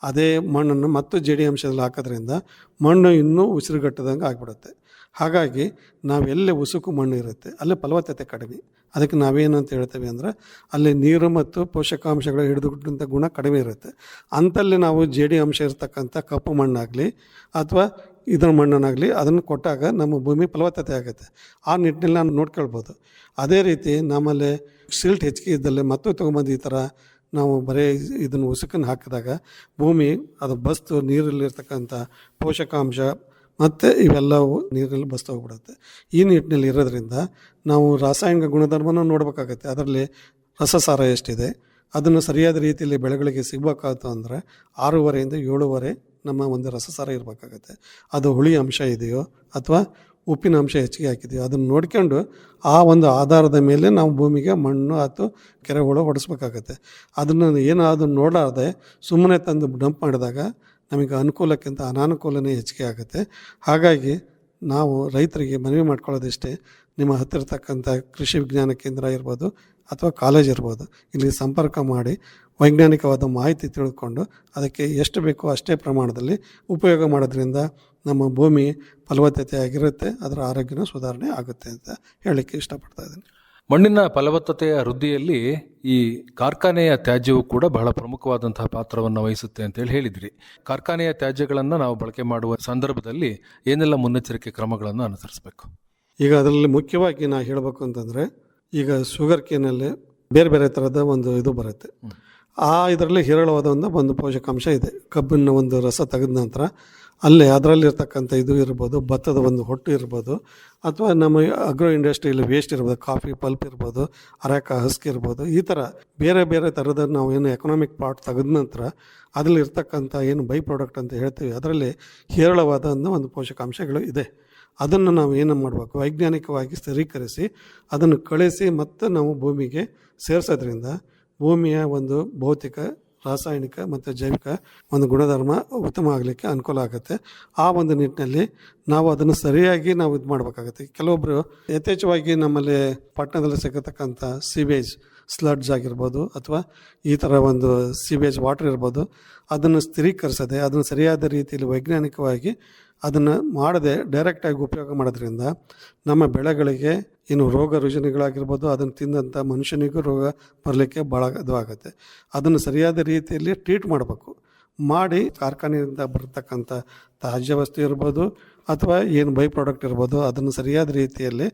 ಅದೇ ಮಣ್ಣನ್ನು ಮತ್ತು ಜೇಡಿ ಅಂಶದಲ್ಲಿ ಹಾಕೋದ್ರಿಂದ ಮಣ್ಣು ಇನ್ನೂ ಉಸಿರುಗಟ್ಟದಂಗೆ ಆಗಿಬಿಡುತ್ತೆ. ಹಾಗಾಗಿ ನಾವೆಲ್ಲೇ ಉಸುಕು ಮಣ್ಣು ಇರುತ್ತೆ, ಅಲ್ಲಿ ಫಲವತ್ತತೆ ಕಡಿಮೆ. ಅದಕ್ಕೆ ನಾವೇನು ಅಂತ ಹೇಳ್ತೇವೆ ಅಂದರೆ, ಅಲ್ಲಿ ನೀರು ಮತ್ತು ಪೋಷಕಾಂಶಗಳು ಹಿಡಿದುಕೊಂಡಂಥ ಗುಣ ಕಡಿಮೆ ಇರುತ್ತೆ. ಅಂಥಲ್ಲಿ ನಾವು ಜೇಡಿ ಅಂಶ ಇರತಕ್ಕಂಥ ಕಪ್ಪು ಮಣ್ಣಾಗಲಿ ಅಥವಾ ಇದರ ಮಣ್ಣನ್ನಾಗಲಿ ಅದನ್ನು ಕೊಟ್ಟಾಗ ನಮ್ಮ ಭೂಮಿ ಫಲವತ್ತತೆ ಆಗುತ್ತೆ. ಆ ನಿಟ್ಟಿನಲ್ಲಿ ನಾನು ನೋಡ್ಕೊಳ್ಬೋದು. ಅದೇ ರೀತಿ ನಮ್ಮಲ್ಲಿ ಸಿಲ್ಟ್ ಹೆಚ್ಚಿಗೆ ಇದ್ದಲ್ಲಿ ಮತ್ತು ತೊಗೊಂಬಂದು ಈ ಥರ ನಾವು ಬರೀ ಇದನ್ನು ಉಸುಕನ್ನು ಹಾಕಿದಾಗ ಭೂಮಿ ಅದು ಬಸ್ತು ನೀರಲ್ಲಿರ್ತಕ್ಕಂಥ ಪೋಷಕಾಂಶ ಮತ್ತು ಇವೆಲ್ಲವೂ ನೀರಲ್ಲಿ ಬಸ್ತು ಹೋಗ್ಬಿಡುತ್ತೆ. ಈ ನಿಟ್ಟಿನಲ್ಲಿ ಇರೋದ್ರಿಂದ ನಾವು ರಾಸಾಯನಿಕ ಗುಣಧರ್ಮನೂ ನೋಡಬೇಕಾಗತ್ತೆ. ಅದರಲ್ಲಿ ರಸಸಾರ ಎಷ್ಟಿದೆ, ಅದನ್ನು ಸರಿಯಾದ ರೀತಿಯಲ್ಲಿ ಬೆಳೆಗಳಿಗೆ ಸಿಗಬೇಕಾಯ್ತು ಅಂದರೆ ಆರೂವರೆಯಿಂದ ಏಳುವರೆ ನಮ್ಮ ಒಂದು ರಸಸಾರ ಇರಬೇಕಾಗತ್ತೆ. ಅದು ಹುಳಿ ಅಂಶ ಇದೆಯೋ ಅಥವಾ ಉಪ್ಪಿನ ಅಂಶ ಹೆಚ್ಚಿಗೆ ಹಾಕಿದೆಯೋ ಅದನ್ನು ನೋಡ್ಕೊಂಡು ಆ ಒಂದು ಆಧಾರದ ಮೇಲೆ ನಾವು ಭೂಮಿಗೆ ಮಣ್ಣು ಅಥವಾ ಕೆರೆಗಳು ಹೊಡೆಸ್ಬೇಕಾಗತ್ತೆ. ಅದನ್ನು ಏನು ನೋಡಾರ್ದೆ ಸುಮ್ಮನೆ ತಂದು ಡಂಪ್ ಮಾಡಿದಾಗ ನಮಗೆ ಅನುಕೂಲಕ್ಕಿಂತ ಅನಾನುಕೂಲನೇ ಹೆಚ್ಚಿಗೆ ಆಗುತ್ತೆ. ಹಾಗಾಗಿ ನಾವು ರೈತರಿಗೆ ಮನವಿ ಮಾಡ್ಕೊಳ್ಳೋದಿಷ್ಟೇ ನಿಮ್ಮ ಹತ್ತಿರತಕ್ಕಂಥ ಕೃಷಿ ವಿಜ್ಞಾನ ಕೇಂದ್ರ ಇರ್ಬೋದು ಅಥವಾ ಕಾಲೇಜ್ ಇರ್ಬೋದು, ಇಲ್ಲಿ ಸಂಪರ್ಕ ಮಾಡಿ ವೈಜ್ಞಾನಿಕವಾದ ಮಾಹಿತಿ ತಿಳಿದುಕೊಂಡು ಅದಕ್ಕೆ ಎಷ್ಟು ಬೇಕೋ ಅಷ್ಟೇ ಪ್ರಮಾಣದಲ್ಲಿ ಉಪಯೋಗ ಮಾಡೋದ್ರಿಂದ ನಮ್ಮ ಭೂಮಿ ಫಲವತ್ತತೆ ಆಗಿರುತ್ತೆ ಅದರ ಆರೋಗ್ಯನೂ ಸುಧಾರಣೆ ಆಗುತ್ತೆ ಅಂತ ಹೇಳಲಿಕ್ಕೆ ಇಷ್ಟಪಡ್ತಾ ಇದ್ದೀನಿ. ಮಣ್ಣಿನ ಫಲವತ್ತತೆಯ ವೃದ್ಧಿಯಲ್ಲಿ ಈ ಕಾರ್ಖಾನೆಯ ತ್ಯಾಜ್ಯವು ಕೂಡ ಬಹಳ ಪ್ರಮುಖವಾದಂತಹ ಪಾತ್ರವನ್ನು ವಹಿಸುತ್ತೆ ಅಂತೇಳಿ ಹೇಳಿದ್ರಿ. ಕಾರ್ಖಾನೆಯ ತ್ಯಾಜ್ಯಗಳನ್ನು ನಾವು ಬಳಕೆ ಮಾಡುವ ಸಂದರ್ಭದಲ್ಲಿ ಏನೆಲ್ಲ ಮುನ್ನೆಚ್ಚರಿಕೆ ಕ್ರಮಗಳನ್ನು ಅನುಸರಿಸಬೇಕು? ಈಗ ಅದರಲ್ಲಿ ಮುಖ್ಯವಾಗಿ ನಾ ಹೇಳಬೇಕು ಅಂತಂದರೆ ಈಗ ಶುಗರ್ ಕೇನಲ್ಲಿ ಬೇರೆ ಬೇರೆ ಥರದ ಒಂದು ಇದು ಬರುತ್ತೆ. ಆ ಇದರಲ್ಲಿ ಹೇರಳವಾದ ಒಂದು ಒಂದು ಪೋಷಕಾಂಶ ಇದೆ. ಕಬ್ಬಿನ ಒಂದು ರಸ ತೆಗೆದ ನಂತರ ಅಲ್ಲೇ ಅದರಲ್ಲಿರ್ತಕ್ಕಂಥ ಇದು ಇರ್ಬೋದು, ಭತ್ತದ ಒಂದು ಹೊಟ್ಟು ಇರ್ಬೋದು, ಅಥವಾ ನಮ್ಮ ಅಗ್ರೋ ಇಂಡಸ್ಟ್ರಿಯಲ್ಲಿ ವೇಸ್ಟ್ ಇರ್ಬೋದು ಕಾಫಿ ಪಲ್ಪ್ ಇರ್ಬೋದು, ಅರಕ, ಹಸ್ಕ್ ಇರ್ಬೋದು, ಈ ಥರ ಬೇರೆ ಬೇರೆ ಥರದ ನಾವು ಏನು ಎಕನಾಮಿಕ್ ಪಾರ್ಟ್ ತೆಗೆದ ನಂತರ ಅದರಲ್ಲಿ ಇರ್ತಕ್ಕಂಥ ಏನು ಬೈ ಪ್ರಾಡಕ್ಟ್ ಅಂತ ಹೇಳ್ತೀವಿ, ಅದರಲ್ಲಿ ಹೇರಳವಾದ ಒಂದು ಪೋಷಕಾಂಶಗಳು ಇದೆ. ಅದನ್ನು ನಾವು ಏನು ಮಾಡಬೇಕು? ವೈಜ್ಞಾನಿಕವಾಗಿ ಸ್ಥಿರೀಕರಿಸಿ ಅದನ್ನು ಕಳಿಸಿ ಮತ್ತೆ ನಾವು ಭೂಮಿಗೆ ಸೇರಿಸೋದ್ರಿಂದ ಭೂಮಿಯ ಒಂದು ಭೌತಿಕ ರಾಸಾಯನಿಕ ಮತ್ತು ಜೈವಿಕ ಒಂದು ಗುಣಧರ್ಮ ಉತ್ತಮ ಆಗಲಿಕ್ಕೆ ಅನುಕೂಲ ಆಗುತ್ತೆ. ಆ ಒಂದು ನಿಟ್ಟಿನಲ್ಲಿ ನಾವು ಅದನ್ನು ಸರಿಯಾಗಿ ನಾವು ಇದು ಮಾಡಬೇಕಾಗುತ್ತೆ. ಕೆಲವೊಬ್ಬರು ಯಥೇಚ್ಛವಾಗಿ ನಮ್ಮಲ್ಲಿ ಪಟ್ಟಣದಲ್ಲಿ ಸಿಗತಕ್ಕಂಥ ಸಿವೇಜ್ ಸ್ಲಡ್ಜ್ ಆಗಿರ್ಬೋದು ಅಥವಾ ಈ ಥರ ಒಂದು ಸಿವೇಜ್ ವಾಟರ್ ಇರ್ಬೋದು, ಅದನ್ನು ಸ್ಥಿರೀಕರಿಸದೆ, ಅದನ್ನು ಸರಿಯಾದ ರೀತಿಯಲ್ಲಿ ವೈಜ್ಞಾನಿಕವಾಗಿ ಅದನ್ನು ಮಾಡದೆ ಡೈರೆಕ್ಟಾಗಿ ಉಪಯೋಗ ಮಾಡೋದ್ರಿಂದ ನಮ್ಮ ಬೆಳೆಗಳಿಗೆ ಏನು ರೋಗ ರುಜಿನಗಳಾಗಿರ್ಬೋದು, ಅದನ್ನು ತಿಂದಂಥ ಮನುಷ್ಯನಿಗೂ ರೋಗ ಬರಲಿಕ್ಕೆ ಭಾಳ ಇದು ಆಗುತ್ತೆ ಅದನ್ನು ಸರಿಯಾದ ರೀತಿಯಲ್ಲಿ ಟ್ರೀಟ್ ಮಾಡಬೇಕು. ಮಾಡಿ ಕಾರ್ಖಾನೆಯಿಂದ ಬರ್ತಕ್ಕಂಥ ತಾಜ್ಯ ವಸ್ತು ಇರ್ಬೋದು, ಅಥವಾ ಏನು ಬೈ ಪ್ರಾಡಕ್ಟ್ ಇರ್ಬೋದು, ಅದನ್ನು ಸರಿಯಾದ ರೀತಿಯಲ್ಲಿ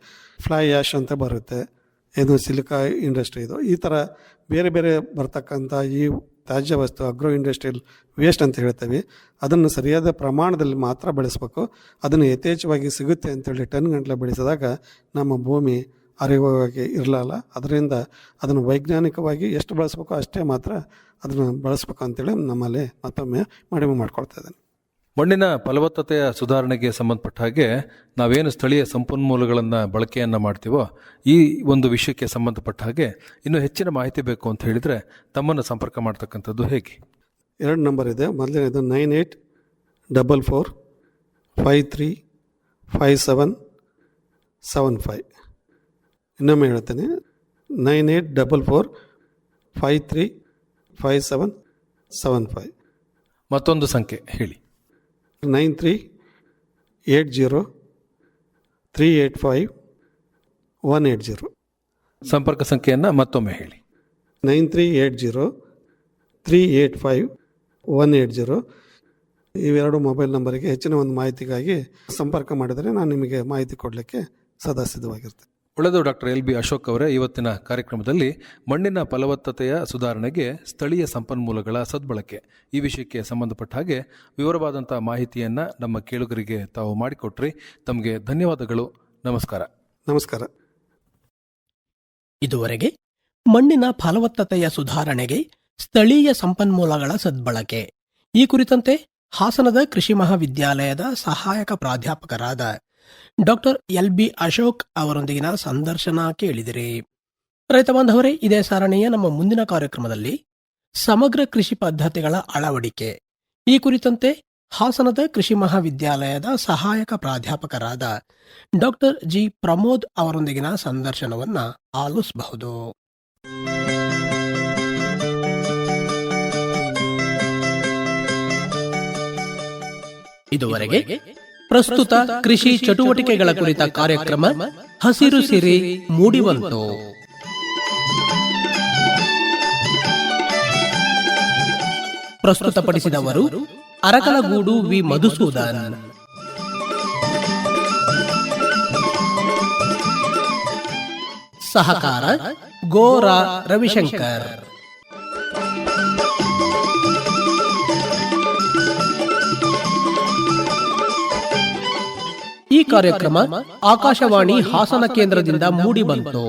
ಫ್ಲೈ ಆ್ಯಶ್ ಅಂತ ಬರುತ್ತೆ. ಇದು ಸಿಲಿಕಾ ಇಂಡಸ್ಟ್ರಿ ಇದು. ಈ ಥರ ಬೇರೆ ಬೇರೆ ಬರ್ತಕ್ಕಂಥ ಈ ತ್ಯಾಜ್ಯ ವಸ್ತು ಅಗ್ರೋ ಇಂಡಸ್ಟ್ರಿಯಲ್ ವೇಸ್ಟ್ ಅಂತ ಹೇಳ್ತೇವೆ, ಅದನ್ನು ಸರಿಯಾದ ಪ್ರಮಾಣದಲ್ಲಿ ಮಾತ್ರ ಬೆಳೆಸಬೇಕು. ಅದನ್ನು ಯಥೇಚ್ಛವಾಗಿ ಸಿಗುತ್ತೆ ಅಂತೇಳಿ ಟನ್ ಗಂಟಲೆ ಬೆಳೆಸಿದಾಗ ನಮ್ಮ ಭೂಮಿ ಅರಿವಾಗಿ ಇರಲ್ಲ ಅದರಿಂದ ಅದನ್ನು ವೈಜ್ಞಾನಿಕವಾಗಿ ಎಷ್ಟು ಬಳಸಬೇಕು ಅಷ್ಟೇ ಮಾತ್ರ ಅದನ್ನು ಬಳಸಬೇಕು ಅಂತೇಳಿ ನಮ್ಮಲ್ಲಿ ಮತ್ತೊಮ್ಮೆ ಮಡಿಮೆ ಮಾಡ್ಕೊಳ್ತಾ ಇದ್ದೇನೆ. ಮಣ್ಣಿನ ಫಲವತ್ತತೆಯ ಸುಧಾರಣೆಗೆ ಸಂಬಂಧಪಟ್ಟ ಹಾಗೆ ನಾವೇನು ಸ್ಥಳೀಯ ಸಂಪನ್ಮೂಲಗಳನ್ನು ಬಳಕೆಯನ್ನು ಮಾಡ್ತೀವೋ ಈ ಒಂದು ವಿಷಯಕ್ಕೆ ಸಂಬಂಧಪಟ್ಟ ಹಾಗೆ ಇನ್ನೂ ಹೆಚ್ಚಿನ ಮಾಹಿತಿ ಬೇಕು ಅಂತ ಹೇಳಿದರೆ ತಮ್ಮನ್ನು ಸಂಪರ್ಕ ಮಾಡ್ತಕ್ಕಂಥದ್ದು ಹೇಗೆ? ಎರಡು ನಂಬರ್ ಇದೆ. ಮೊದಲನೇದು nine eight double four five three five seven seven five ಇನ್ನೊಮ್ಮೆ ಹೇಳ್ತೇನೆ. Nine eight double four five three five seven seven five ಮತ್ತೊಂದು ಸಂಖ್ಯೆ ಹೇಳಿ. Nine three eight zero three eight five one eight zero ಸಂಪರ್ಕ ಸಂಖ್ಯೆಯನ್ನು ಮತ್ತೊಮ್ಮೆ ಹೇಳಿ. Nine three eight zero three eight five one eight zero ಇವೆರಡು ಮೊಬೈಲ್ ನಂಬರಿಗೆ ಹೆಚ್ಚಿನ ಒಂದು ಮಾಹಿತಿಗಾಗಿ ಸಂಪರ್ಕ ಮಾಡಿದರೆ ನಾನು ನಿಮಗೆ ಮಾಹಿತಿ ಕೊಡಲಿಕ್ಕೆ ಸದಾ ಸಿದ್ಧವಾಗಿರ್ತೇನೆ. ಒಳ್ಳೆಯದು ಡಾಕ್ಟರ್ ಎಲ್ ಬಿ ಅಶೋಕ್ ಅವರೇ ಇವತ್ತಿನ ಕಾರ್ಯಕ್ರಮದಲ್ಲಿ ಮಣ್ಣಿನ ಫಲವತ್ತತೆಯ ಸುಧಾರಣೆಗೆ ಸ್ಥಳೀಯ ಸಂಪನ್ಮೂಲಗಳ ಸದ್ಬಳಕೆ ಈ ವಿಷಯಕ್ಕೆ ಸಂಬಂಧಪಟ್ಟ ಹಾಗೆ ವಿವರವಾದಂಥ ಮಾಹಿತಿಯನ್ನು ನಮ್ಮ ಕೇಳುಗರಿಗೆ ತಾವು ಮಾಡಿಕೊಟ್ರಿ. ತಮಗೆ ಧನ್ಯವಾದಗಳು. ನಮಸ್ಕಾರ. ನಮಸ್ಕಾರ. ಇದುವರೆಗೆ ಮಣ್ಣಿನ ಫಲವತ್ತತೆಯ ಸುಧಾರಣೆಗೆ ಸ್ಥಳೀಯ ಸಂಪನ್ಮೂಲಗಳ ಸದ್ಬಳಕೆ. ಈ ಕುರಿತಂತೆ ಹಾಸನದ ಕೃಷಿ ಮಹಾವಿದ್ಯಾಲಯದ ಸಹಾಯಕ ಪ್ರಾಧ್ಯಾಪಕರಾದ ಡಾಕ್ಟರ್ ಎಲ್ ಬಿ ಅಶೋಕ್ ಅವರೊಂದಿಗಿನ ಸಂದರ್ಶನ ಕೇಳಿದಿರಿ. ರೈತ ಬಾಂಧವರೇ, ಇದೇ ಸಾರಣೆಯ ನಮ್ಮ ಮುಂದಿನ ಕಾರ್ಯಕ್ರಮದಲ್ಲಿ ಸಮಗ್ರ ಕೃಷಿ ಪದ್ಧತಿಗಳ ಅಳವಡಿಕೆ, ಈ ಕುರಿತಂತೆ ಹಾಸನದ ಕೃಷಿ ಮಹಾವಿದ್ಯಾಲಯದ ಸಹಾಯಕ ಪ್ರಾಧ್ಯಾಪಕರಾದ ಡಾಕ್ಟರ್ ಜಿ ಪ್ರಮೋದ್ ಅವರೊಂದಿಗಿನ ಸಂದರ್ಶನವನ್ನು ಆಲಿಸಬಹುದು. ಇದುವರೆಗೆ ಪ್ರಸ್ತುತ ಕೃಷಿ ಚಟುವಟಿಕೆಗಳ ಕುರಿತ ಕಾರ್ಯಕ್ರಮ ಹಸಿರು ಸಿರಿ ಮೂಡಿಬಂತು. ಪ್ರಸ್ತುತಪಡಿಸಿದವರು ಅರಕಲಗೂಡು ವಿ ಮಧುಸೂದನ್. ಸಹಕಾರ ಗೋರಾ ರವಿಶಂಕರ್. ಈ ಕಾರ್ಯಕ್ರಮ ಆಕಾಶವಾಣಿ ಹಾಸನ ಕೇಂದ್ರದಿಂದ ಮೂಡಿಬಂತು.